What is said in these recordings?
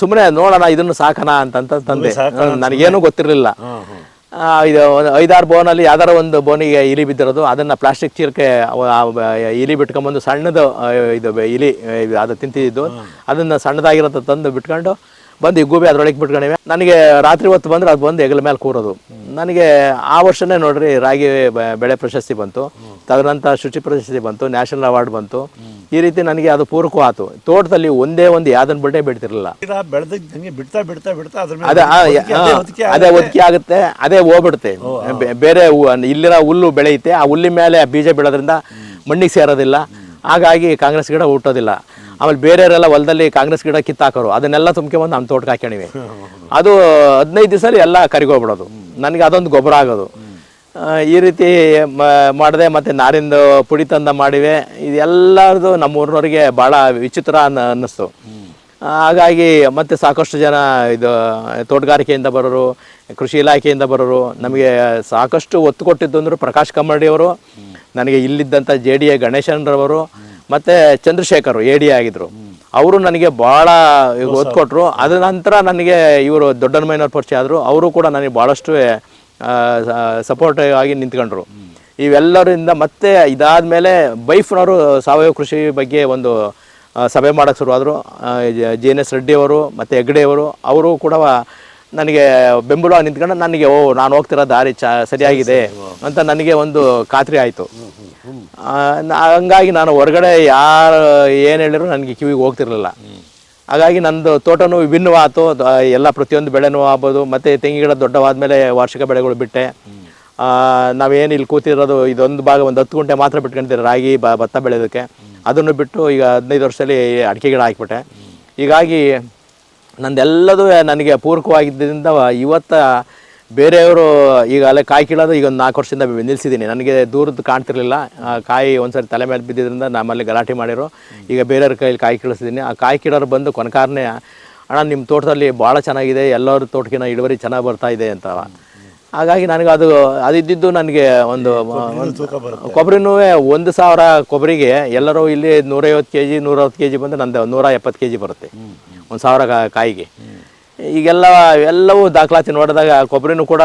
ಸುಮ್ಮನೆ ನೋಡೋಣ ಇದನ್ನು ಸಾಕಣ ಅಂತಂತ ತಂದೆ. ನನಗೇನು ಗೊತ್ತಿರಲಿಲ್ಲ. ಇದು ಐದಾರು ಬೋನಲ್ಲಿ ಯಾವ್ದಾರ ಒಂದು ಬೋನಿಗೆ ಇಲಿ ಬಿದ್ದಿರೋದು ಅದನ್ನ ಪ್ಲಾಸ್ಟಿಕ್ ಚೀರಕ್ಕೆ ಇಲಿ ಬಿಟ್ಕೊಂಬಂದು ಸಣ್ಣದು ಇದು ಇಲಿ ಅದು ತಿಂತಿದ್ದು. ಅದನ್ನ ಸಣ್ಣದಾಗಿರೋದು ತಂದು ಬಿಟ್ಕೊಂಡು ಬಂದು ಈ ಗೂಬೆ ಅದ್ರೊಳಗೆ ಬಿಟ್ಕೊಂಡಿವೆ ನನಗೆ ರಾತ್ರಿ ಹೊತ್ತು ಬಂದ್ರೆ ಅದು ಬಂದು ಹೆಗಲ ಮೇಲೆ ಕೂರೋದು. ನನಗೆ ಆ ವರ್ಷನೇ ನೋಡ್ರಿ ರಾಗಿ ಬೆಳೆ ಪ್ರಶಸ್ತಿ ಬಂತು. ತದನಂತರ ಶುಚಿ ಪ್ರಶಸ್ತಿ ಬಂತು ನ್ಯಾಷನಲ್ ಅವಾರ್ಡ್ ಬಂತು. ಈ ರೀತಿ ನನಗೆ ಅದು ಪೂರಕವಾತು ತೋಟದಲ್ಲಿ ಒಂದೇ ಒಂದು ಯಾವ್ದನ್ನ ಬಿಟ್ಟೆ ಬಿಡ್ತಿರಲಿಲ್ಲ. ಬಿಡ್ತಾ ಬಿಡ್ತಾ ಬಿಡ್ತಾ ಅದೇ ಒದಕಿ ಆಗುತ್ತೆ. ಅದೇ ಹೋಗ್ಬಿಡುತ್ತೆ. ಬೇರೆ ಇಲ್ಲಿನ ಇಲ್ಲಿರೋ ಹುಲ್ಲು ಬೆಳೆಯುತ್ತೆ ಆ ಹುಲ್ಲಿನ ಮೇಲೆ ಬೀಜ ಬೀಳೋದ್ರಿಂದ ಮಣ್ಣಿಗೆ ಸೇರೋದಿಲ್ಲ. ಹಾಗಾಗಿ ಕಾಂಗ್ರೆಸ್ ಗಿಡ ಹುಟ್ಟೋದಿಲ್ಲ. ಆಮೇಲೆ ಬೇರೆಯವರೆಲ್ಲ ಹೊಲದಲ್ಲಿ ಕಾಂಗ್ರೆಸ್ ಗಿಡ ಕಿತ್ತಾಕೋರು, ಅದನ್ನೆಲ್ಲ ತುಂಬ್ಕೊಂಬಂದು ನಮ್ಮ ತೋಟಕ್ಕೆ ಹಾಕೊಂಡಿವಿ ಅದು ಹದಿನೈದು ದಿವಸದಲ್ಲಿ ಎಲ್ಲ ಕರಿಗೋಗ್ಬಿಡೋದು. ನನಗೆ ಅದೊಂದು ಗೊಬ್ಬರ ಆಗೋದು. ಈ ರೀತಿ ಮಾಡಿದೆ ಮತ್ತು ನಾರಿಂದು ಪುಡಿ ತಂದ ಮಾಡಿವೆ. ಇದೆಲ್ಲರದು ನಮ್ಮ ಊರಿನವ್ರಿಗೆ ಭಾಳ ವಿಚಿತ್ರ ಅನ್ನ ಅನ್ನಿಸ್ತು. ಹಾಗಾಗಿ ಮತ್ತೆ ಸಾಕಷ್ಟು ಜನ ಇದು ತೋಟಗಾರಿಕೆಯಿಂದ ಬರೋರು, ಕೃಷಿ ಇಲಾಖೆಯಿಂದ ಬರೋರು, ನಮಗೆ ಸಾಕಷ್ಟು ಒತ್ತು ಕೊಟ್ಟಿದ್ದು ಅಂದರು ಪ್ರಕಾಶ್ ಕಮ್ಮಡಿಯವರು ನನಗೆ ಇಲ್ಲಿದ್ದಂಥ ಜೆ ಡಿ ಎ ಗಣೇಶನ್ರವರು ಮತ್ತು ಚಂದ್ರಶೇಖರ್ ಎ ಡಿ ಆಗಿದ್ರು. ಅವರು ನನಗೆ ಭಾಳ ಓದ್ಕೊಟ್ರು ಅದ ನಂತರ ನನಗೆ ಇವರು ದೊಡ್ಡನಮೈನವ್ರ ಪರಿಚಯ ಆದರು. ಅವರು ಕೂಡ ನನಗೆ ಭಾಳಷ್ಟು ಸಪೋರ್ಟ್ ಆಗಿ ನಿಂತ್ಕೊಂಡ್ರು. ಇವೆಲ್ಲರಿಂದ ಮತ್ತೆ ಇದಾದ ಮೇಲೆ ಬೈಫ್ನವರು ಸಾವಯವ ಕೃಷಿ ಬಗ್ಗೆ ಒಂದು ಸಭೆ ಮಾಡೋಕ್ಕೆ ಶುರುವಾದರು. ಜಿ ಎನ್ ಎಸ್ ರೆಡ್ಡಿಯವರು ಮತ್ತು ಹೆಗ್ಡೆಯವರು ಅವರು ಕೂಡ ನನಗೆ ಬೆಂಬಲ ನಿಂತ್ಕೊಂಡು ನನಗೆ ಓ ನಾನು ಹೋಗ್ತಿರೋ ದಾರಿ ಚ ಸರಿಯಾಗಿದೆ ಅಂತ ನನಗೆ ಒಂದು ಖಾತ್ರಿ ಆಯಿತು. ಹಂಗಾಗಿ ನಾನು ಹೊರಗಡೆ ಯಾರು ಏನು ಹೇಳಿದ್ರು ನನಗೆ ಕಿವಿಗೆ ಹೋಗ್ತಿರಲಿಲ್ಲ. ಹಾಗಾಗಿ ನಂದು ತೋಟನೂ ವಿಭಿನ್ನವಾಯಿತು ಎಲ್ಲ ಪ್ರತಿಯೊಂದು ಬೆಳೆನೂ ಆಗ್ಬೋದು ಮತ್ತು ತೆಂಗಿನ ಗಿಡ ದೊಡ್ಡವಾದ ಮೇಲೆ ವಾರ್ಷಿಕ ಬೆಳೆಗಳು ಬಿಟ್ಟೆ. ನಾವೇನು ಇಲ್ಲಿ ಕೂತಿರೋದು ಇದೊಂದು ಭಾಗ ಒಂದು ಹತ್ತು ಗುಂಟೆ ಮಾತ್ರ ಬಿಟ್ಕೊಂಡಿದ್ದೀರ ರಾಗಿ ಬ ಭತ್ತ ಬೆಳೆಯೋದಕ್ಕೆ. ಅದನ್ನು ಬಿಟ್ಟು ಈಗ ಹದಿನೈದು ವರ್ಷದಲ್ಲಿ ಅಡಿಕೆ ಗಿಡ ಹಾಕ್ಬಿಟ್ಟೆ ಹೀಗಾಗಿ ನಂದೆಲ್ಲದೂ ನನಗೆ ಪೂರಕವಾಗಿದ್ದರಿಂದ ಇವತ್ತು ಬೇರೆಯವರು ಈಗ ಅಲ್ಲೇ ಕಾಯಿ ಕೀಳೋದು ಈಗ ಒಂದು ನಾಲ್ಕು ವರ್ಷದಿಂದ ನಿಲ್ಲಿಸಿದ್ದೀನಿ. ನನಗೆ ದೂರದ್ದು ಕಾಣ್ತಿರ್ಲಿಲ್ಲ. ಆ ಕಾಯಿ ಒಂದ್ಸರಿ ತಲೆ ಮೇಲೆ ಬಿದ್ದಿದ್ದರಿಂದ ನಮ್ಮಲ್ಲಿ ಗಲಾಟೆ ಮಾಡಿರೋ ಈಗ ಬೇರೆಯವ್ರ ಕೈಯಲ್ಲಿ ಕಾಯಿ ಕೀಳಿಸಿದ್ದೀನಿ. ಆ ಕಾಯಿ ಕೀಳೋರು ಬಂದು ಕೊನಕಾರನೇ ಅಣ್ಣ ನಿಮ್ಮ ತೋಟದಲ್ಲಿ ಭಾಳ ಚೆನ್ನಾಗಿದೆ. ಎಲ್ಲರ ತೋಟಕ್ಕಿಂತ ಇಳುವರಿ ಚೆನ್ನಾಗಿ ಬರ್ತಾ ಇದೆ ಅಂತ. ಹಾಗಾಗಿ ನನಗೆ ಅದು ಅದಿದ್ದಿದ್ದು ನನಗೆ ಒಂದು ಕೊಬ್ಬರಿನೂ ಒಂದು ಸಾವಿರ ಕೊಬ್ಬರಿಗೆ ಎಲ್ಲರೂ ಇಲ್ಲಿ ನೂರೈವತ್ತು ಕೆ ಜಿ ನೂರವತ್ತು ಕೆ ಜಿ ಬಂದು ನಂದು ನೂರ ಎಪ್ಪತ್ತು ಕೆ ಜಿ ಬರುತ್ತೆ ಒಂದು ಸಾವಿರ ಕಾಯಿಗೆ. ಈಗೆಲ್ಲ ಎಲ್ಲವೂ ದಾಖಲಾತಿ ನೋಡಿದಾಗ ಕೊಬ್ಬರಿನೂ ಕೂಡ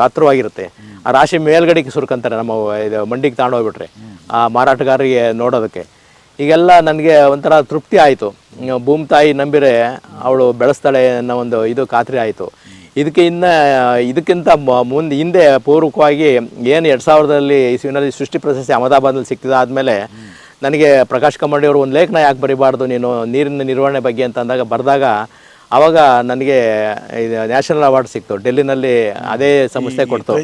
ಗಾತ್ರವಾಗಿರುತ್ತೆ. ಆ ರಾಶಿ ಮೇಲ್ಗಡೆಗೆ ಸುರ್ಕೊಂತಾರೆ ನಮ್ಮ ಇದು ಮಂಡಿಗೆ ತಗೊಂಡೋಗ್ಬಿಟ್ರೆ ಆ ಮಾರಾಟಗಾರರಿಗೆ ನೋಡೋದಕ್ಕೆ. ಈಗೆಲ್ಲ ನನಗೆ ಒಂಥರ ತೃಪ್ತಿ ಆಯಿತು. ಭೂಮಿ ತಾಯಿ ನಂಬಿರೆ ಅವಳು ಬೆಳೆಸ್ತಾಳೆ ಅನ್ನೋ ಒಂದು ಇದು ಖಾತ್ರಿ ಆಯಿತು. ಇದಕ್ಕೆ ಇನ್ನು, ಇದಕ್ಕಿಂತ ಮುಂದೆ, ಹಿಂದೆ ಪೂರ್ವಕವಾಗಿ ಏನು ಎರಡು ಸಾವಿರದಲ್ಲಿ ಇಸ್ವಿನಲ್ಲಿ ಸೃಷ್ಟಿ ಪ್ರಶಸ್ತಿ ಅಹಮದಾಬಾದಲ್ಲಿ ಸಿಕ್ಕಿದ ಆದಮೇಲೆ ನನಗೆ ಪ್ರಕಾಶ್ ಕಮ್ಮಡಿ ಅವರು ಒಂದು ಲೇಖನ ಯಾಕೆ ಬರಿಬಾರ್ದು ನೀನು ನೀರಿನ ನಿರ್ವಹಣೆ ಬಗ್ಗೆ ಅಂತ ಅಂದಾಗ ಬರೆದಾಗ ಆವಾಗ ನನಗೆ ಇದು ನ್ಯಾಷನಲ್ ಅವಾರ್ಡ್ ಸಿಕ್ತು ಡೆಲ್ಲಿನಲ್ಲಿ ಅದೇ ಸಂಸ್ಥೆ ಕೊಡ್ತು.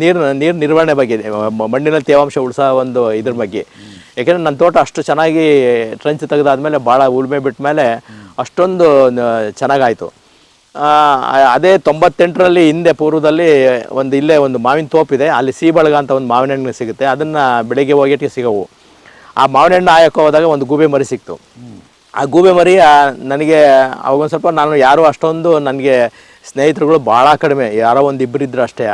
ನೀರು ನೀರು ನಿರ್ವಹಣೆ ಬಗ್ಗೆ ಮಣ್ಣಿನ ತೇವಾಂಶ ಉಳಿಸೋ ಒಂದು ಇದ್ರ ಬಗ್ಗೆ. ಯಾಕೆಂದರೆ ನನ್ನ ತೋಟ ಅಷ್ಟು ಚೆನ್ನಾಗಿ ಟ್ರೆಂಚ್ ತೆಗೆದಾದ್ಮೇಲೆ ಭಾಳ ಉಳುಮೆ ಬಿಟ್ಟ ಮೇಲೆ ಅಷ್ಟೊಂದು ಚೆನ್ನಾಗಾಯಿತು. ಅದೇ ತೊಂಬತ್ತೆಂಟರಲ್ಲಿ ಹಿಂದೆ ಪೂರ್ವದಲ್ಲಿ ಒಂದು ಇಲ್ಲೇ ಒಂದು ಮಾವಿನ ತೋಪಿದೆ, ಅಲ್ಲಿ ಸೀಬಳಗ ಅಂತ ಒಂದು ಮಾವಿನ ಹಣ್ಣು ಸಿಗುತ್ತೆ, ಅದನ್ನು ಬೆಳಿಗ್ಗೆ ಹೋಗಿಟ್ಟಿಗೆ ಸಿಗವು. ಆ ಮಾವಿನ ಹಣ್ಣು ಆಯಕ್ಕೆ ಹೋದಾಗ ಒಂದು ಗೂಬೆ ಮರಿ ಸಿಕ್ತು. ಆ ಗೂಬೆ ಮರಿ ನನಗೆ ಅವಾಗೊಂದು ಸ್ವಲ್ಪ ನಾನು ಯಾರು ಅಷ್ಟೊಂದು ನನಗೆ ಸ್ನೇಹಿತರುಗಳು ಭಾಳ ಕಡಿಮೆ, ಯಾರೋ ಒಂದು ಇಬ್ಬರು ಇದ್ದರು ಅಷ್ಟೇ.